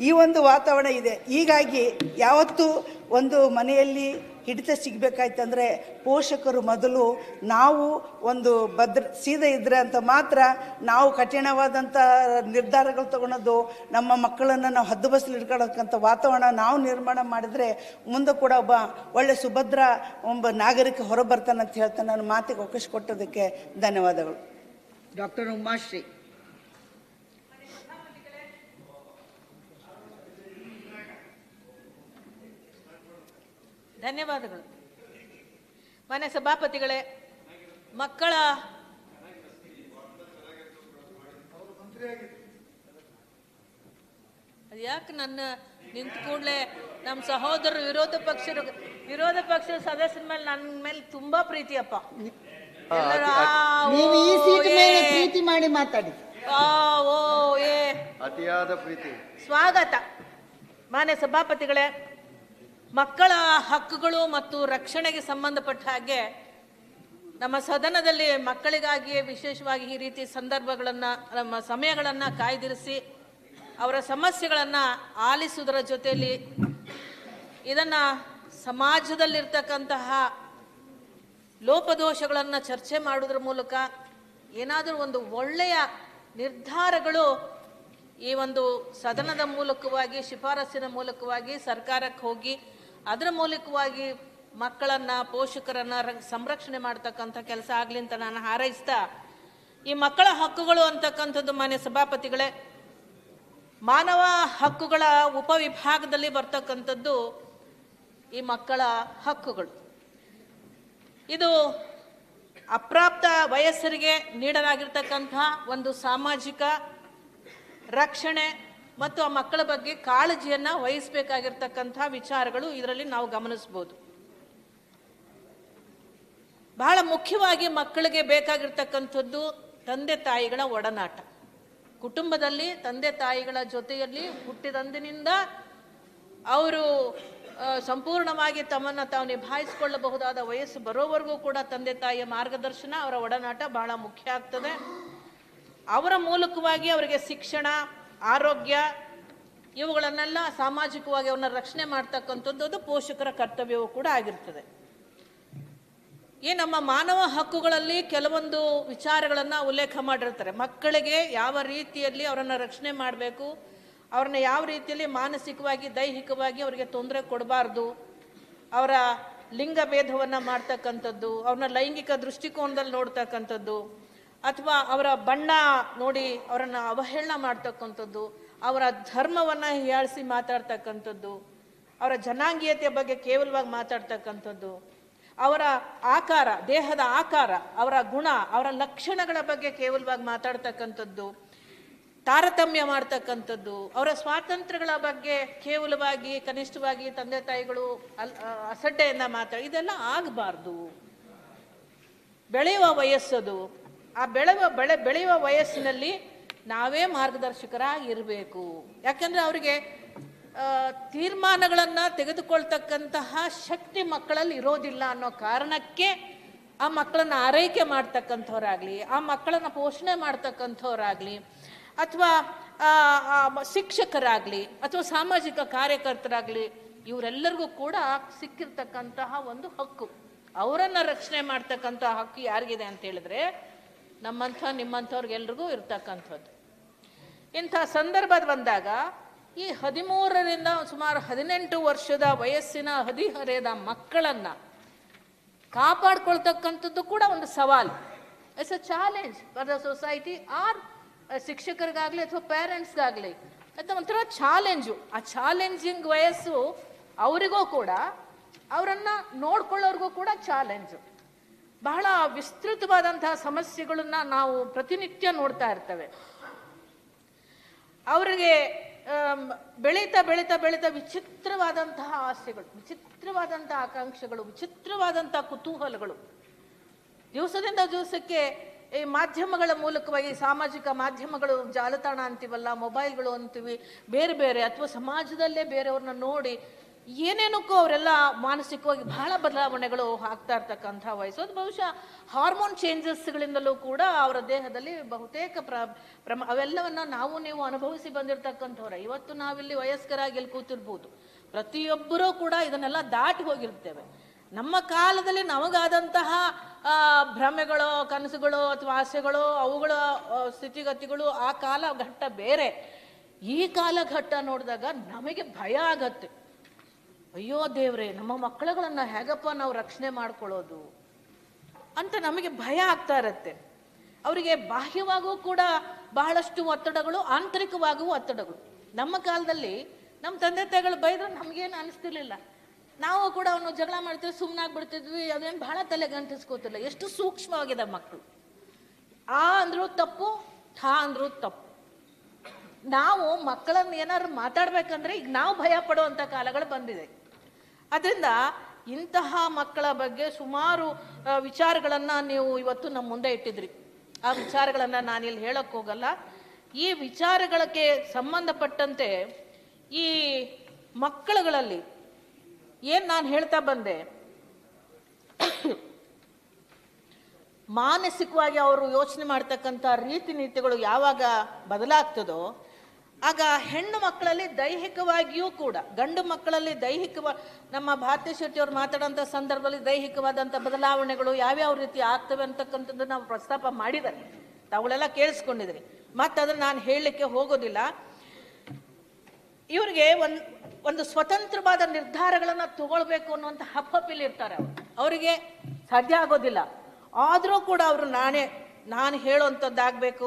ಈ ಒಂದು ವಾತಾವರಣ ಇದೆ. ಹೀಗಾಗಿ ಯಾವತ್ತೂ ಒಂದು ಮನೆಯಲ್ಲಿ ಹಿಡಿತ ಸಿಗಬೇಕಾಯ್ತಂದರೆ ಪೋಷಕರು ಮೊದಲು ನಾವು ಒಂದು ಭದ್ರ, ಸೀದೆ ಇದ್ದರೆ ಅಂತ ಮಾತ್ರ ನಾವು ಕಠಿಣವಾದಂಥ ನಿರ್ಧಾರಗಳು ತಗೊಳೋದು ನಮ್ಮ ಮಕ್ಕಳನ್ನು ನಾವು ಹದ್ದು ಬಸ್ಲು ಇಟ್ಕೊಳ್ಳೋಕ್ಕಂಥ ವಾತಾವರಣ ನಾವು ನಿರ್ಮಾಣ ಮಾಡಿದರೆ ಮುಂದೆ ಕೂಡ ಒಬ್ಬ ಒಳ್ಳೆ ಸುಭದ್ರ ಒಬ್ಬ ನಾಗರಿಕ ಹೊರಬರ್ತಾನಂತ ಹೇಳ್ತಾನೆ ನಾನು ಮಾತಿಗೆ ಅವಕಾಶ ಕೊಟ್ಟೋದಕ್ಕೆ ಧನ್ಯವಾದಗಳು. ಡಾಕ್ಟರ್ ಉಮಾಶ್ರೀ. ಧನ್ಯವಾದಗಳು. ಮಾನ್ಯ ಸಭಾಪತಿಗಳೇ ಮಕ್ಕಳ ಯಾಕೆ ನನ್ನ ನಿಂತ ಕೂಡಲೇ ನಮ್ಮ ಸಹೋದರರು ವಿರೋಧ ಪಕ್ಷ ವಿರೋಧ ಪಕ್ಷದ ಸದಸ್ಯರ ಮೇಲೆ ನನ್ನ ಮೇಲೆ ತುಂಬಾ ಪ್ರೀತಿಯಪ್ಪ ಎಲ್ಲರೂ ನೀವು ಈ ಓ, ಸೀಟ್ ಮೇಲೆ ಪ್ರೀತಿ ಮಾಡಿ ಮಾತಾಡಿ. ಆ, ಓ ಏ. ಅತಿಯಾದ ಪ್ರೀತಿ. ಸ್ವಾಗತ. ಮಾನ್ಯ ಸಭಾಪತಿಗಳೇ ಮಕ್ಕಳ ಹಕ್ಕುಗಳು ಮತ್ತು ರಕ್ಷಣೆಗೆ ಸಂಬಂಧಪಟ್ಟ ಹಾಗೆ ನಮ್ಮ ಸದನದಲ್ಲಿ ಮಕ್ಕಳಿಗಾಗಿಯೇ ವಿಶೇಷವಾಗಿ ಈ ರೀತಿ ಸಂದರ್ಭಗಳನ್ನು, ನಮ್ಮ ಸಮಯಗಳನ್ನು ಕಾಯ್ದಿರಿಸಿ ಅವರ ಸಮಸ್ಯೆಗಳನ್ನು ಆಲಿಸುವುದರ ಜೊತೆಯಲ್ಲಿ ಇದನ್ನು ಸಮಾಜದಲ್ಲಿರ್ತಕ್ಕಂತಹ ಲೋಪದೋಷಗಳನ್ನು ಚರ್ಚೆ ಮಾಡುವುದರ ಮೂಲಕ ಏನಾದರೂ ಒಂದು ಒಳ್ಳೆಯ ನಿರ್ಧಾರಗಳು ಈ ಒಂದು ಸದನದ ಮೂಲಕವಾಗಿ ಶಿಫಾರಸ್ಸಿನ ಮೂಲಕವಾಗಿ ಸರ್ಕಾರಕ್ಕೆ ಹೋಗಿ ಅದರ ಮೂಲಕವಾಗಿ ಮಕ್ಕಳನ್ನ, ಪೋಷಕರನ್ನ ಸಂರಕ್ಷಣೆ ಮಾಡ್ತಕ್ಕಂಥ ಕೆಲಸ ಆಗಲಿ ಅಂತ ನಾನು ಹಾರೈಸ್ತಾ, ಈ ಮಕ್ಕಳ ಹಕ್ಕುಗಳು ಅಂತಕ್ಕಂಥದ್ದು ಮಾನ್ಯ ಸಭಾಪತಿಗಳೇ, ಮಾನವ ಹಕ್ಕುಗಳ ಉಪವಿಭಾಗದಲ್ಲಿ ಬರ್ತಕ್ಕಂಥದ್ದು ಈ ಮಕ್ಕಳ ಹಕ್ಕುಗಳು. ಇದು ಅಪ್ರಾಪ್ತ ವಯಸ್ಸರಿಗೆ ನೀಡಲಾಗಿರ್ತಕ್ಕಂಥ ಒಂದು ಸಾಮಾಜಿಕ ರಕ್ಷಣೆ ಮತ್ತು ಆ ಮಕ್ಕಳ ಬಗ್ಗೆ ಕಾಳಜಿಯನ್ನು ವಹಿಸಬೇಕಾಗಿರ್ತಕ್ಕಂಥ ವಿಚಾರಗಳು ಇದರಲ್ಲಿ ನಾವು ಗಮನಿಸ್ಬೋದು. ಬಹಳ ಮುಖ್ಯವಾಗಿ ಮಕ್ಕಳಿಗೆ ಬೇಕಾಗಿರ್ತಕ್ಕಂಥದ್ದು ತಂದೆ ತಾಯಿಗಳ ಒಡನಾಟ. ಕುಟುಂಬದಲ್ಲಿ ತಂದೆ ತಾಯಿಗಳ ಜೊತೆಯಲ್ಲಿ ಹುಟ್ಟಿದಂದಿನಿಂದ ಅವರು ಸಂಪೂರ್ಣವಾಗಿ ತಮ್ಮನ್ನು ತಾವು ನಿಭಾಯಿಸಿಕೊಳ್ಳಬಹುದಾದ ವಯಸ್ಸು ಬರೋವರೆಗೂ ಕೂಡ ತಂದೆ ತಾಯಿಯ ಮಾರ್ಗದರ್ಶನ, ಅವರ ಒಡನಾಟ ಬಹಳ ಮುಖ್ಯ ಆಗ್ತದೆ. ಅವರ ಮೂಲಕವಾಗಿ ಅವರಿಗೆ ಶಿಕ್ಷಣ ಆರೋಗ್ಯ, ಇವುಗಳನ್ನೆಲ್ಲ ಸಾಮಾಜಿಕವಾಗಿ ಅವನ್ನ ರಕ್ಷಣೆ ಮಾಡ್ತಕ್ಕಂಥದ್ದು ಅದು ಪೋಷಕರ ಕರ್ತವ್ಯವೂ ಕೂಡ ಆಗಿರ್ತದೆ. ಈ ನಮ್ಮ ಮಾನವ ಹಕ್ಕುಗಳಲ್ಲಿ ಕೆಲವೊಂದು ವಿಚಾರಗಳನ್ನು ಉಲ್ಲೇಖ ಮಾಡಿರ್ತಾರೆ. ಮಕ್ಕಳಿಗೆ ಯಾವ ರೀತಿಯಲ್ಲಿ ಅವರನ್ನು ರಕ್ಷಣೆ ಮಾಡಬೇಕು, ಅವ್ರನ್ನ ಯಾವ ರೀತಿಯಲ್ಲಿ ಮಾನಸಿಕವಾಗಿ, ದೈಹಿಕವಾಗಿ ಅವರಿಗೆ ತೊಂದರೆ ಕೊಡಬಾರ್ದು, ಅವರ ಲಿಂಗ ಭೇದವನ್ನು ಮಾಡ್ತಕ್ಕಂಥದ್ದು, ಅವ್ರನ್ನ ಲೈಂಗಿಕ ದೃಷ್ಟಿಕೋನದಲ್ಲಿ ನೋಡ್ತಕ್ಕಂಥದ್ದು ಅಥವಾ ಅವರ ಬಣ್ಣ ನೋಡಿ ಅವರನ್ನು ಅವಹೇಳನ ಮಾಡ್ತಕ್ಕಂಥದ್ದು, ಅವರ ಧರ್ಮವನ್ನು ಹೀಯಾಳಿಸಿ ಮಾತಾಡ್ತಕ್ಕಂಥದ್ದು, ಅವರ ಜನಾಂಗೀಯತೆಯ ಬಗ್ಗೆ ಕೇವಲವಾಗಿ ಮಾತಾಡ್ತಕ್ಕಂಥದ್ದು, ಅವರ ಆಕಾರ, ದೇಹದ ಆಕಾರ, ಅವರ ಗುಣ, ಅವರ ಲಕ್ಷಣಗಳ ಬಗ್ಗೆ ಕೇವಲವಾಗಿ ಮಾತಾಡ್ತಕ್ಕಂಥದ್ದು, ತಾರತಮ್ಯ ಮಾಡ್ತಕ್ಕಂಥದ್ದು, ಅವರ ಸ್ವಾತಂತ್ರ್ಯಗಳ ಬಗ್ಗೆ ಕೇವಲವಾಗಿ ಕನಿಷ್ಠವಾಗಿ ತಂದೆ ತಾಯಿಗಳು ಅಲ್ ಅಸಡ್ಡೆಯನ್ನ ಅಸಡ್ಡೆಯಿಂದ ಮಾತಾಡಿ, ಇದೆಲ್ಲ ಆಗಬಾರ್ದು. ಬೆಳೆಯುವ ವಯಸ್ಸದು. ಆ ಬೆಳೆವ ಬೆಳೆ ಬೆಳೆಯುವ ವಯಸ್ಸಿನಲ್ಲಿ ನಾವೇ ಮಾರ್ಗದರ್ಶಕರಾಗಿ ಇರಬೇಕು ಯಾಕಂದ್ರೆ ಅವರಿಗೆ ತೀರ್ಮಾನಗಳನ್ನು ತೆಗೆದುಕೊಳ್ತಕ್ಕಂತಹ ಶಕ್ತಿ ಮಕ್ಕಳಲ್ಲಿ ಇರೋದಿಲ್ಲ ಅನ್ನೋ ಕಾರಣಕ್ಕೆ ಆ ಮಕ್ಕಳನ್ನ ಆರೈಕೆ ಮಾಡ್ತಕ್ಕಂಥವ್ರಾಗ್ಲಿ, ಆ ಮಕ್ಕಳನ್ನ ಪೋಷಣೆ ಮಾಡ್ತಕ್ಕಂಥವ್ರಾಗ್ಲಿ, ಅಥವಾ ಶಿಕ್ಷಕರಾಗ್ಲಿ, ಅಥವಾ ಸಾಮಾಜಿಕ ಕಾರ್ಯಕರ್ತರಾಗ್ಲಿ, ಇವರೆಲ್ಲರಿಗೂ ಕೂಡ ಸಿಕ್ಕಿರ್ತಕ್ಕಂತಹ ಒಂದು ಹಕ್ಕು. ಅವರನ್ನ ರಕ್ಷಣೆ ಮಾಡ್ತಕ್ಕಂಥ ಹಕ್ಕು ಯಾರಿಗಿದೆ ಅಂತ ಹೇಳಿದ್ರೆ ನಮ್ಮಂಥ ನಿಮ್ಮಂಥವ್ರಿಗೆಲ್ರಿಗೂ ಇರ್ತಕ್ಕಂಥದ್ದು. ಇಂಥ ಸಂದರ್ಭದ ಬಂದಾಗ ಈ ಹದಿಮೂರರಿಂದ ಸುಮಾರು ಹದಿನೆಂಟು ವರ್ಷದ ವಯಸ್ಸಿನ ಹದಿಹರೆಯದ ಮಕ್ಕಳನ್ನ ಕಾಪಾಡ್ಕೊಳ್ತಕ್ಕಂಥದ್ದು ಕೂಡ ಒಂದು ಸವಾಲು. It's a challenge for the society or ಶಿಕ್ಷಕರಿಗಾಗಲಿ ಅಥವಾ ಪೇರೆಂಟ್ಸ್ಗಾಗಲಿ ಅಂತ ಒಂಥರ ಚಾಲೆಂಜು ಆ ಚಾಲೆಂಜಿಂಗ್ ವಯಸ್ಸು ಅವರಿಗೂ ಕೂಡ, ಅವರನ್ನು ನೋಡ್ಕೊಳ್ಳೋರಿಗೂ ಕೂಡ ಚಾಲೆಂಜು ಬಹಳ ವಿಸ್ತೃತವಾದಂತಹ ಸಮಸ್ಯೆಗಳನ್ನ ನಾವು ಪ್ರತಿನಿತ್ಯ ನೋಡ್ತಾ ಇರ್ತೇವೆ. ಅವರಿಗೆ ಬೆಳೀತಾ ಬೆಳೀತಾ ಬೆಳೀತಾ ವಿಚಿತ್ರವಾದಂತಹ ಆಸೆಗಳು, ವಿಚಿತ್ರವಾದಂತಹ ಆಕಾಂಕ್ಷೆಗಳು, ವಿಚಿತ್ರವಾದಂತಹ ಕುತೂಹಲಗಳು. ದಿವಸದಿಂದ ದಿವಸಕ್ಕೆ ಈ ಮಾಧ್ಯಮಗಳ ಮೂಲಕವಾಗಿ, ಸಾಮಾಜಿಕ ಮಾಧ್ಯಮಗಳು ಜಾಲತಾಣ ಅಂತೀವಲ್ಲ, ಮೊಬೈಲ್ಗಳು ಅಂತೀವಿ, ಬೇರೆ ಬೇರೆ, ಅಥವಾ ಸಮಾಜದಲ್ಲೇ ಬೇರೆಯವ್ರನ್ನ ನೋಡಿ ಏನೇನಕ್ಕೂ ಅವರೆಲ್ಲ ಮಾನಸಿಕವಾಗಿ ಬಹಳ ಬದಲಾವಣೆಗಳು ಆಗ್ತಾ ಇರ್ತಕ್ಕಂಥ ವಯಸ್ಸು. ಅದು ಬಹುಶಃ ಹಾರ್ಮೋನ್ ಚೇಂಜಸ್ಗಳಿಂದಲೂ ಕೂಡ ಅವರ ದೇಹದಲ್ಲಿ ಬಹುತೇಕ ಪ್ರ, ಪ್ರಮ, ಅವೆಲ್ಲವನ್ನ ನಾವು, ನೀವು ಅನುಭವಿಸಿ ಬಂದಿರತಕ್ಕಂಥವ್ರೆ. ಇವತ್ತು ನಾವಿಲ್ಲಿ ವಯಸ್ಕರಾಗಿ ಇಲ್ಲಿ ಕೂತಿರ್ಬೋದು. ಪ್ರತಿಯೊಬ್ಬರೂ ಕೂಡ ಇದನ್ನೆಲ್ಲ ದಾಟಿ ಹೋಗಿರ್ತೇವೆ. ನಮ್ಮ ಕಾಲದಲ್ಲಿ ನಮಗಾದಂತಹ ಭ್ರಮೆಗಳು, ಕನಸುಗಳು ಅಥವಾ ಆಸೆಗಳು, ಅವುಗಳ ಸ್ಥಿತಿಗತಿಗಳು ಆ ಕಾಲಘಟ್ಟ ಬೇರೆ. ಈ ಕಾಲಘಟ್ಟ ನೋಡಿದಾಗ ನಮಗೆ ಭಯ ಆಗತ್ತೆ. ಅಯ್ಯೋ ದೇವ್ರೆ, ನಮ್ಮ ಮಕ್ಕಳುಗಳನ್ನ ಹೇಗಪ್ಪ ನಾವು ರಕ್ಷಣೆ ಮಾಡ್ಕೊಳ್ಳೋದು? ಅಂತ ನಮಗೆ ಭಯ ಆಗ್ತಾ ಇರತ್ತೆ. ಅವರಿಗೆ ಬಾಹ್ಯವಾಗೂ ಕೂಡ ಬಹಳಷ್ಟು ಒತ್ತಡಗಳು, ಆಂತರಿಕವಾಗೂ ಒತ್ತಡಗಳು. ನಮ್ಮ ಕಾಲದಲ್ಲಿ ನಮ್ಮ ತಂದೆ ತಾಯಿಗಳು ಬೈದ್ರೆ ನಮಗೇನು ಅನಿಸ್ತಿರ್ಲಿಲ್ಲ. ನಾವು ಕೂಡ ಅವನು ಜಗಳ ಮಾಡ್ತೀವಿ ಸುಮ್ಮನಾಗ್ಬಿಡ್ತಿದ್ವಿ ಅದೇನು ಬಹಳ ತಲೆ ಗಂಟಿಸ್ಕೋತಿಲ್ಲ. ಎಷ್ಟು ಸೂಕ್ಷ್ಮವಾಗಿದೆ ಮಕ್ಕಳು. ಆ ಅಂದ್ರೂ ತಪ್ಪು ಹಾ ಅಂದ್ರೂ ತಪ್ಪು. ನಾವು ಮಕ್ಕಳನ್ನ ಏನಾದ್ರು ಮಾತಾಡ್ಬೇಕಂದ್ರೆ ಈಗ ನಾವು ಭಯ ಪಡುವಂತ ಕಾಲಗಳು ಬಂದಿದೆ. ಅದರಿಂದ ಇಂತಹ ಮಕ್ಕಳ ಬಗ್ಗೆ ಸುಮಾರು ವಿಚಾರಗಳನ್ನು ನೀವು ಇವತ್ತು ನಮ್ಮ ಮುಂದೆ ಇಟ್ಟಿದ್ರಿ. ಆ ವಿಚಾರಗಳನ್ನು ನಾನಿಲ್ಲಿ ಹೇಳಕ್ ಹೋಗಲ್ಲ. ಈ ವಿಚಾರಗಳಿಗೆ ಸಂಬಂಧಪಟ್ಟಂತೆ ಈ ಮಕ್ಕಳುಗಳಲ್ಲಿ ಏನು ನಾನು ಹೇಳ್ತಾ ಬಂದೆ? ಮಾನಸಿಕವಾಗಿ ಅವರು ಯೋಚನೆ ಮಾಡ್ತಕ್ಕಂಥ ರೀತಿ ನೀತಿಗಳು ಯಾವಾಗ ಬದಲಾಗ್ತದೋ ಆಗ ಹೆಣ್ಣು ಮಕ್ಕಳಲ್ಲಿ ದೈಹಿಕವಾಗಿಯೂ ಕೂಡ, ಗಂಡು ಮಕ್ಕಳಲ್ಲಿ ದೈಹಿಕವ, ನಮ್ಮ ಭಾರತೀಯ ಶೆಟ್ಟಿಯವರು ಮಾತಾಡೋಂಥ ಸಂದರ್ಭದಲ್ಲಿ ದೈಹಿಕವಾದಂಥ ಬದಲಾವಣೆಗಳು ಯಾವ್ಯಾವ ರೀತಿ ಆಗ್ತವೆ ಅಂತಕ್ಕಂಥದ್ದು ನಾವು ಪ್ರಸ್ತಾಪ ಮಾಡಿದ್ದಾರೆ. ತಾವುಗಳೆಲ್ಲ ಕೇಳಿಸ್ಕೊಂಡಿದ್ರಿ ಮತ್ತೆ ಅದನ್ನು ನಾನು ಹೇಳಲಿಕ್ಕೆ ಹೋಗೋದಿಲ್ಲ. ಇವರಿಗೆ ಒಂದು ಒಂದು ಸ್ವತಂತ್ರವಾದ ನಿರ್ಧಾರಗಳನ್ನು ತಗೊಳ್ಬೇಕು ಅನ್ನುವಂಥ ಹಪ್ಪಪಿಲ್ ಇರ್ತಾರೆ ಅವರು. ಅವರಿಗೆ ಸಾಧ್ಯ ಆಗೋದಿಲ್ಲ. ಆದರೂ ಕೂಡ ಅವರು ನಾನೇ, ನಾನು ಹೇಳುವಂಥದ್ದಾಗಬೇಕು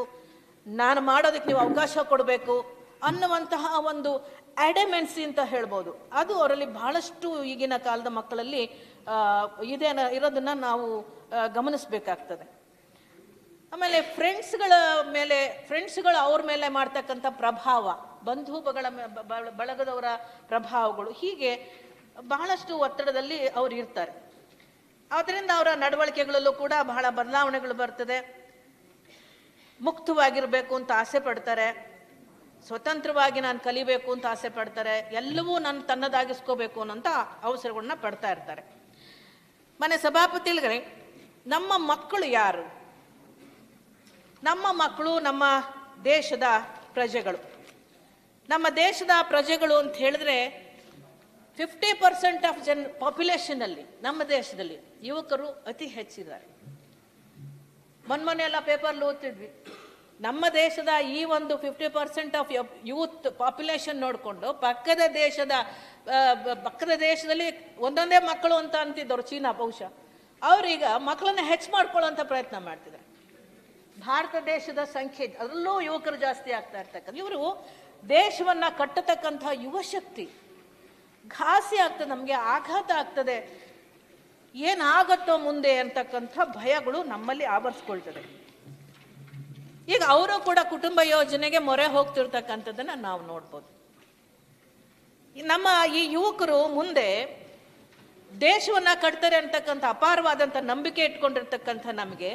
ನಾನು ಮಾಡೋದಕ್ಕೆ ನೀವು ಅವಕಾಶ ಕೊಡಬೇಕು. ಅನ್ನುವಂತಹ ಒಂದು ಅಡೆಮೆನ್ಸಿ ಅಂತ ಹೇಳ್ಬೋದು. ಅದು ಅವರಲ್ಲಿ ಬಹಳಷ್ಟು ಈಗಿನ ಕಾಲದ ಮಕ್ಕಳಲ್ಲಿ ಇದೇನ ಇದೆ ಇರೋದನ್ನ ನಾವು ಗಮನಿಸಬೇಕಾಗ್ತದೆ. ಆಮೇಲೆ ಫ್ರೆಂಡ್ಸ್ಗಳ ಮೇಲೆ, ಫ್ರೆಂಡ್ಸ್ಗಳು ಅವ್ರ ಮೇಲೆ ಮಾಡ್ತಕ್ಕಂಥ ಪ್ರಭಾವ ಬಂಧುಗಳ ಬಳಗದವರ ಪ್ರಭಾವಗಳು, ಹೀಗೆ ಬಹಳಷ್ಟು ಒತ್ತಡದಲ್ಲಿ ಅವ್ರು ಇರ್ತಾರೆ. ಆದ್ದರಿಂದ ಅವರ ನಡವಳಿಕೆಗಳಲ್ಲೂ ಕೂಡ ಬಹಳ ಬದಲಾವಣೆಗಳು ಬರ್ತದೆ. ಮುಕ್ತವಾಗಿರಬೇಕು ಅಂತ ಆಸೆ ಪಡ್ತಾರೆ. ಸ್ವತಂತ್ರವಾಗಿ ನಾನು ಕಲಿಬೇಕು ಅಂತ ಆಸೆ ಪಡ್ತಾರೆ, ಎಲ್ಲವೂ ನಾನು ತನ್ನದಾಗಿಸ್ಕೋಬೇಕು ಅನ್ನೋಂಥ ಅವಸರಗಳನ್ನ ಪಡ್ತಾ ಇರ್ತಾರೆ. ಮನೆ ಸಭಾಪತಿಗಳೇ, ನಮ್ಮ ಮಕ್ಕಳು ಯಾರು? ನಮ್ಮ ಮಕ್ಕಳು ನಮ್ಮ ದೇಶದ ಪ್ರಜೆಗಳು. ನಮ್ಮ ದೇಶದ ಪ್ರಜೆಗಳು ಅಂತ ಹೇಳಿದ್ರೆ ಫಿಫ್ಟಿ ಪರ್ಸೆಂಟ್ ಆಫ್ ಜನ್ ಪಾಪ್ಯುಲೇಷನ್ ಅಲ್ಲಿ, ನಮ್ಮ ದೇಶದಲ್ಲಿ ಯುವಕರು ಅತಿ ಹೆಚ್ಚಿದ್ದಾರೆ. ಮೊನ್ಮೊನ್ನೆ ಎಲ್ಲ ಪೇಪರ್ಲಿ ಓದ್ತಿದ್ವಿ. ನಮ್ಮ ದೇಶದ ಈ ಒಂದು fifty percent of youth population ನೋಡಿಕೊಂಡು ಪಕ್ಕದ ದೇಶದ ಪಕ್ಕದ ದೇಶದಲ್ಲಿ ಒಂದೊಂದೇ ಮಕ್ಕಳು ಅಂತ ಅಂತಿದ್ದವ್ರು ಚೀನಾ ಬಹುಶಃ. ಅವರೀಗ ಮಕ್ಕಳನ್ನ ಹೆಚ್ಚು ಮಾಡ್ಕೊಳ್ಳೋಂಥ ಪ್ರಯತ್ನ ಮಾಡ್ತಿದ್ದಾರೆ. ಭಾರತ ದೇಶದ ಸಂಖ್ಯೆ, ಅದರಲ್ಲೂ ಯುವಕರು ಜಾಸ್ತಿ ಆಗ್ತಾ ಇರ್ತಕ್ಕಂಥ, ಇವರು ದೇಶವನ್ನ ಕಟ್ಟತಕ್ಕಂಥ ಯುವಶಕ್ತಿ ಘಾಸಿ ಆಗ್ತದೆ ನಮಗೆ ಆಘಾತ ಆಗ್ತದೆ. ಏನಾಗತ್ತೋ ಮುಂದೆ ಅಂತಕ್ಕಂಥ ಭಯಗಳು ನಮ್ಮಲ್ಲಿ ಆವರಿಸ್ಕೊಳ್ತದೆ. ಈಗ ಅವರು ಕೂಡ ಕುಟುಂಬ ಯೋಜನೆಗೆ ಮೊರೆ ಹೋಗ್ತಿರ್ತಕ್ಕಂಥದ್ದನ್ನ ನಾವು ನೋಡ್ಬೋದು. ನಮ್ಮ ಈ ಯುವಕರು ಮುಂದೆ ದೇಶವನ್ನ ಕಟ್ತಾರೆ ಅಂತಕ್ಕಂಥ ಅಪಾರವಾದಂಥ ನಂಬಿಕೆ ಇಟ್ಕೊಂಡಿರ್ತಕ್ಕಂಥ ನಮಗೆ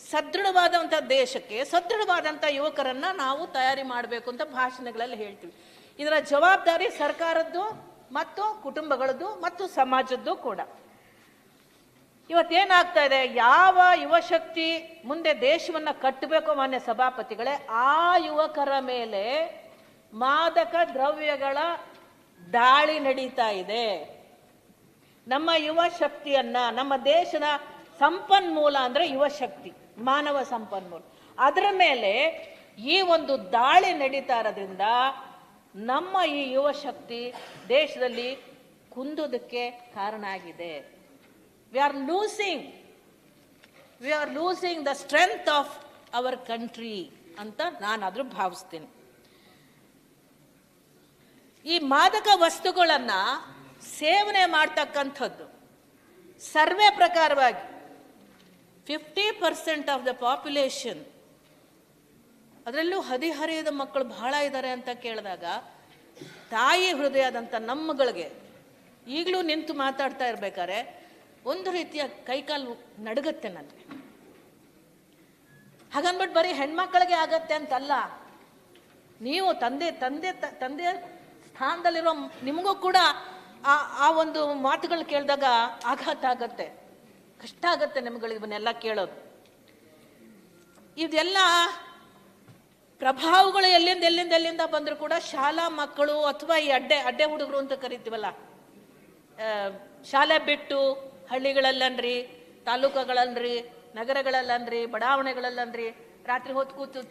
ಸದೃಢವಾದಂಥ ದೇಶಕ್ಕೆ ಸದೃಢವಾದಂಥ ಯುವಕರನ್ನ ನಾವು ತಯಾರಿ ಮಾಡಬೇಕು ಅಂತ ಭಾಷಣಗಳಲ್ಲಿ ಹೇಳ್ತೀವಿ. ಇದರ ಜವಾಬ್ದಾರಿ ಸರ್ಕಾರದ್ದು ಮತ್ತು ಕುಟುಂಬಗಳದ್ದು ಮತ್ತು ಸಮಾಜದ್ದು ಕೂಡ. ಇವತ್ತೇನಾಗ್ತಾ ಇದೆ ಯಾವ ಯುವಶಕ್ತಿ ಮುಂದೆ ದೇಶವನ್ನ ಕಟ್ಟಬೇಕು ಮಾನ್ಯ ಸಭಾಪತಿಗಳೇ, ಆ ಯುವಕರ ಮೇಲೆ ಮಾದಕ ದ್ರವ್ಯಗಳ ದಾಳಿ ನಡೀತಾ ಇದೆ. ನಮ್ಮ ಯುವ ಶಕ್ತಿಯನ್ನ ನಮ್ಮ ದೇಶದ ಸಂಪನ್ಮೂಲ ಅಂದ್ರೆ ಯುವಶಕ್ತಿ, ಮಾನವ ಸಂಪನ್ಮೂಲ. ಅದರ ಮೇಲೆ ಈ ಒಂದು ದಾಳಿ ನಡೀತಾ ಇರೋದ್ರಿಂದ ನಮ್ಮ ಈ ಯುವಶಕ್ತಿ ದೇಶದಲ್ಲಿ ಕುಂದುದಕ್ಕೆ ಕಾರಣ ಆಗಿದೆ. We are losing we are losing the strength of our country ಅಂತ ನಾನಾದ್ರೂ ಭಾವಿಸ್ತೀನಿ. ಈ ಮಾದಕ ವಸ್ತುಗಳನ್ನು ಸೇವನೆ ಮಾಡ್ತಕ್ಕಂಥದ್ದು ಸರ್ವೆ ಪ್ರಕಾರವಾಗಿ fifty percent of the population ಅದರಲ್ಲೂ ಹದಿಹರೆಯದ ಮಕ್ಕಳು ಬಹಳ ಇದ್ದಾರೆ ಅಂತ ಕೇಳಿದಾಗ ತಾಯಿ ಹೃದಯದಂಥ ನಮ್ಮಗಳಿಗೆ ಈಗಲೂ ನಿಂತು ಮಾತಾಡ್ತಾ ಇರ್ಬೇಕಾದ್ರೆ ಒಂದು ರೀತಿಯ ಕೈಕಾಲು ನಡುಗತ್ತೆ ನನಗೆ. ಹಾಗನ್ಬಿಟ್ಟು ಬರೀ ಹೆಣ್ಮಕ್ಳಿಗೆ ಆಗತ್ತೆ ಅಂತಲ್ಲ, ನೀವು ತಂದೆ ತಂದೆ ತಂದೆ ಸ್ಥಾನದಲ್ಲಿರೋ ನಿಮಗೂ ಕೂಡ ಆ ಆ ಒಂದು ಮಾತುಗಳು ಕೇಳಿದಾಗ ಆಘಾತ ಆಗತ್ತೆ, ಕಷ್ಟ ಆಗತ್ತೆ ನಿಮ್ಗಳು ಇವನ್ನೆಲ್ಲ ಕೇಳೋದು. ಇದೆಲ್ಲ ಪ್ರಭಾವಗಳು ಎಲ್ಲಿಂದ ಎಲ್ಲಿಂದ ಎಲ್ಲಿಂದ ಬಂದರೂ ಕೂಡ ಶಾಲಾ ಮಕ್ಕಳು ಅಥವಾ ಈ ಅಡ್ಡೆ ಅಡ್ಡೆ ಹುಡುಗರು ಅಂತ ಕರಿತೀವಲ್ಲ ಶಾಲೆ ಬಿಟ್ಟು ಹಳ್ಳಿಗಳಲ್ಲನ್ರಿ ತಾಲೂಕುಗಳನ್ರಿ ನಗರಗಳಲ್ಲನ್ರಿ, ಬಡಾವಣೆಗಳಲ್ಲನ್ರಿ, ರಾತ್ರಿ ಹೊತ್ತು ಕೂತು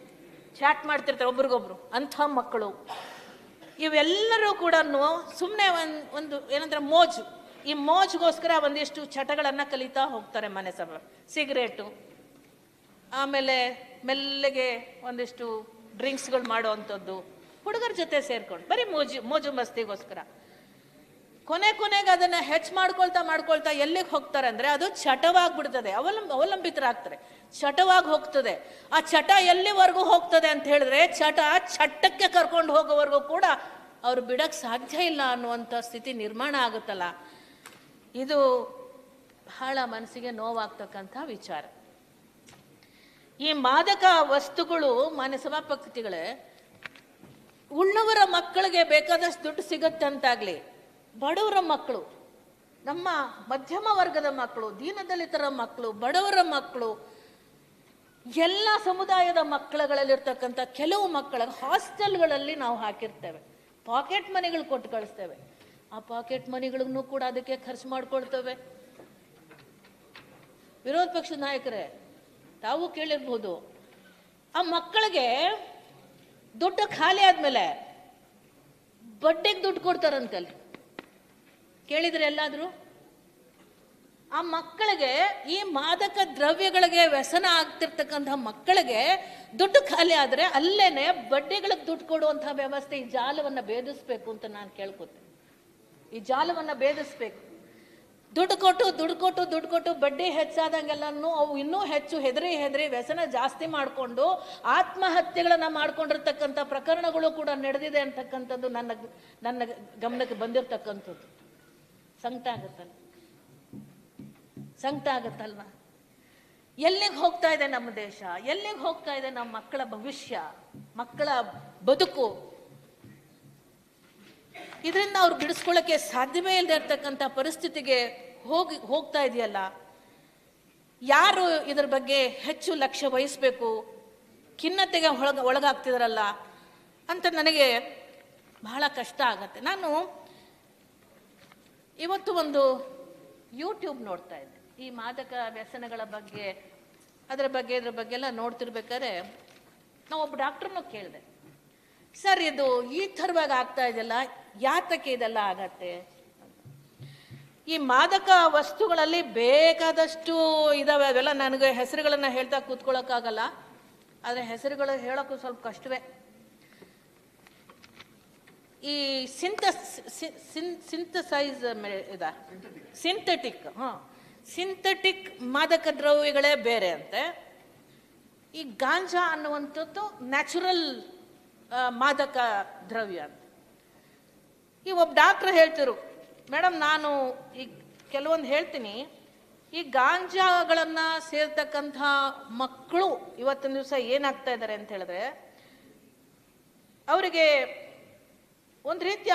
ಚಾಟ್ ಮಾಡ್ತಿರ್ತಾರೆ ಒಬ್ರಿಗೊಬ್ರು, ಅಂಥ ಮಕ್ಕಳು. ಇವೆಲ್ಲರೂ ಕೂಡ ಸುಮ್ಮನೆ ಒಂದು ಒಂದು ಏನಂದ್ರೆ ಮೋಜು. ಈ ಮೋಜ್ಗೋಸ್ಕರ ಒಂದಿಷ್ಟು ಚಟಗಳನ್ನು ಕಲಿತಾ ಹೋಗ್ತಾರೆ ಮನೆ ಸಭೆ, ಸಿಗರೇಟು. ಆಮೇಲೆ ಮೆಲ್ಲಗೆ ಒಂದಿಷ್ಟು ಡ್ರಿಂಕ್ಸ್ಗಳು ಮಾಡುವಂಥದ್ದು ಹುಡುಗರ ಜೊತೆ ಸೇರ್ಕೊಂಡು, ಬರೀ ಮೋಜು ಮೋಜು ಮಸ್ತಿಗೋಸ್ಕರ. ಕೊನೆ ಕೊನೆಗೆ ಅದನ್ನ ಹೆಚ್ಚು ಮಾಡ್ಕೊಳ್ತಾ ಮಾಡ್ಕೊಳ್ತಾ ಎಲ್ಲಿಗೆ ಹೋಗ್ತಾರೆ ಅಂದ್ರೆ ಅದು ಚಟವಾಗ್ಬಿಡ್ತದೆ ಅವಲಂಬ ಅವಲಂಬಿತರಾಗ್ತಾರೆ. ಚಟವಾಗಿ ಹೋಗ್ತದೆ. ಆ ಚಟ ಎಲ್ಲಿವರೆಗೂ ಹೋಗ್ತದೆ ಅಂತ ಹೇಳಿದ್ರೆ ಚಟ ಚಟ್ಟಕ್ಕೆ ಕರ್ಕೊಂಡು ಹೋಗೋವರೆಗೂ ಕೂಡ ಅವ್ರು ಬಿಡಕ್ ಸಾಧ್ಯ ಇಲ್ಲ ಅನ್ನುವಂಥ ಸ್ಥಿತಿ ನಿರ್ಮಾಣ ಆಗುತ್ತಲ್ಲ. ಇದು ಬಹಳ ಮನಸ್ಸಿಗೆ ನೋವಾಗ್ತಕ್ಕಂಥ ವಿಚಾರ. ಈ ಮಾದಕ ವಸ್ತುಗಳು ಮಾನ್ಯ ಸಭಾಪತಿಗಳೇ ಉಳ್ಳವರ ಮಕ್ಕಳಿಗೆ ಬೇಕಾದಷ್ಟು ದುಡ್ಡು ಸಿಗುತ್ತೆ ಅಂತಾಗ್ಲಿ ಬಡವರ ಮಕ್ಕಳು, ನಮ್ಮ ಮಧ್ಯಮ ವರ್ಗದ ಮಕ್ಕಳು, ದೀನದಲಿತರ ಮಕ್ಕಳು, ಬಡವರ ಮಕ್ಕಳು, ಎಲ್ಲ ಸಮುದಾಯದ ಮಕ್ಕಳುಗಳಲ್ಲಿರ್ತಕ್ಕಂಥ ಕೆಲವು ಮಕ್ಕಳ ಹಾಸ್ಟೆಲ್ಗಳಲ್ಲಿ ನಾವು ಹಾಕಿರ್ತೇವೆ. ಪಾಕೆಟ್ ಮನಿಗಳು ಕೊಟ್ಟು ಕಳಿಸ್ತೇವೆ. ಆ ಪಾಕೆಟ್ ಮನಿಗಳಿಗೂ ಕೂಡ ಅದಕ್ಕೆ ಖರ್ಚು ಮಾಡ್ಕೊಳ್ತೇವೆ. ವಿರೋಧ ಪಕ್ಷದ ನಾಯಕರೇ, ತಾವು ಕೇಳಿರ್ಬೋದು, ಆ ಮಕ್ಕಳಿಗೆ ದುಡ್ಡು ಖಾಲಿ ಆದ್ಮೇಲೆ ಬಡ್ಡೆಗೆ ದುಡ್ಡು ಕೊಡ್ತಾರಂತಲ್ಲಿ. ಕೇಳಿದ್ರೆ ಎಲ್ಲಾದ್ರೂ? ಆ ಮಕ್ಕಳಿಗೆ ಈ ಮಾದಕ ದ್ರವ್ಯಗಳಿಗೆ ವ್ಯಸನ ಆಗ್ತಿರ್ತಕ್ಕಂಥ ಮಕ್ಕಳಿಗೆ ದುಡ್ಡು ಖಾಲಿ ಆದ್ರೆ ಅಲ್ಲೇನೆ ಬಡ್ಡಿಗಳಿಗೆ ದುಡ್ಡು ಕೊಡುವಂಥ ವ್ಯವಸ್ಥೆ ಈ ಜಾಲವನ್ನ ಭೇದಿಸ್ಬೇಕು ಅಂತ ನಾನು ಕೇಳ್ಕೊತೆ ಈ ಜಾಲವನ್ನ ಭೇದಿಸ್ಬೇಕು. ದುಡ್ಡು ಕೊಟ್ಟು ದುಡ್ಡು ಕೊಟ್ಟು ದುಡ್ಡು ಕೊಟ್ಟು ಬಡ್ಡಿ ಹೆಚ್ಚಾದಂಗೆಲ್ಲನೂ ಅವು ಇನ್ನೂ ಹೆಚ್ಚು ಹೆದರಿ ಹೆದರಿ ವ್ಯಸನ ಜಾಸ್ತಿ ಮಾಡಿಕೊಂಡು ಆತ್ಮಹತ್ಯೆಗಳನ್ನ ಮಾಡ್ಕೊಂಡಿರ್ತಕ್ಕಂಥ ಪ್ರಕರಣಗಳು ಕೂಡ ನಡೆದಿದೆ ಅಂತಕ್ಕಂಥದ್ದು ನನ್ನ ನನ್ನ ಗಮನಕ್ಕೆ ಬಂದಿರತಕ್ಕಂಥದ್ದು. ಸಂಕಟ ಆಗುತ್ತಲ್ಲ. ಸಂಕಟ ಆಗುತ್ತಲ್ವಾ? ಎಲ್ಲಿಗೆ ಹೋಗ್ತಾ ಇದೆ ನಮ್ಮ ದೇಶ? ಎಲ್ಲಿಗೆ ಹೋಗ್ತಾ ಇದೆ ನಮ್ಮ ಮಕ್ಕಳ ಭವಿಷ್ಯ, ಮಕ್ಕಳ ಬದುಕು? ಇದರಿಂದ ಅವ್ರು ಬಿಡಿಸ್ಕೊಳ್ಳಕ್ಕೆ ಸಾಧ್ಯವೇ ಇಲ್ಲದೆ ಇರ್ತಕ್ಕಂಥ ಪರಿಸ್ಥಿತಿಗೆ ಹೋಗಿ, ಹೋಗ್ತಾ ಇದೆಯಲ್ಲ. ಯಾರು ಇದ್ರ ಬಗ್ಗೆ ಹೆಚ್ಚು ಲಕ್ಷ್ಯ ವಹಿಸ್ಬೇಕು? ಖಿನ್ನತೆಗೆ ಒಳಗ ಒಳಗಾಗ್ತಿದಾರಲ್ಲ ಅಂತ ನನಗೆ ಬಹಳ ಕಷ್ಟ ಆಗತ್ತೆ. ನಾನು ಇವತ್ತು ಒಂದು ಯೂಟ್ಯೂಬ್ ನೋಡ್ತಾ ಇದ್ದೆ. ಈ ಮಾದಕ ವ್ಯಸನಗಳ ಬಗ್ಗೆ, ಅದರ ಬಗ್ಗೆ, ಇದ್ರ ಬಗ್ಗೆ ಎಲ್ಲ ನೋಡ್ತಿರ್ಬೇಕಾದ್ರೆ ನಾವು ಒಬ್ಬ ಡಾಕ್ಟ್ರನ್ನೂ ಕೇಳಿದೆ. ಸರ್, ಇದು ಈ ಥರವಾಗಿ ಆಗ್ತಾ ಇದೆಯಲ್ಲ, ಯಾತಕ್ಕೆ ಇದೆಲ್ಲ ಆಗತ್ತೆ? ಈ ಮಾದಕ ವಸ್ತುಗಳಲ್ಲಿ ಬೇಕಾದಷ್ಟು ಇದಾವೆ. ಅವೆಲ್ಲ ನನಗೆ ಹೆಸರುಗಳನ್ನು ಹೇಳ್ತಾ ಕೂತ್ಕೊಳ್ಳೋಕ್ಕಾಗಲ್ಲ ಆದರೆ ಹೆಸರುಗಳು ಹೇಳೋಕ್ಕೂ ಸ್ವಲ್ಪ ಕಷ್ಟವೇ. ಈ ಸಿಂಥಸ್ ಸಿಂಥಸೈಸ್ ಇದ? ಸಿಂಥೆಟಿಕ್ ಹಾಂ. ಸಿಂಥೆಟಿಕ್ ಮಾದಕ ದ್ರವ್ಯಗಳೇ ಬೇರೆ ಅಂತೆ. ಈ ಗಾಂಜಾ ಅನ್ನುವಂಥದ್ದು ನ್ಯಾಚುರಲ್ ಮಾದಕ ದ್ರವ್ಯ ಅಂತ. ಈ ಒಬ್ಬ ಡಾಕ್ಟರ್ ಹೇಳ್ತಿರು ಮೇಡಮ್ ನಾನು ಈ ಕೆಲವೊಂದು ಹೇಳ್ತೀನಿ. ಈ ಗಾಂಜಾಗಳನ್ನು ಸೇರ್ತಕ್ಕಂಥ ಮಕ್ಕಳು ಇವತ್ತಿನ ದಿವಸ ಏನಾಗ್ತಾ ಇದ್ದಾರೆ ಅಂತ ಹೇಳಿದ್ರೆ, ಅವರಿಗೆ ಒಂದು ರೀತಿಯ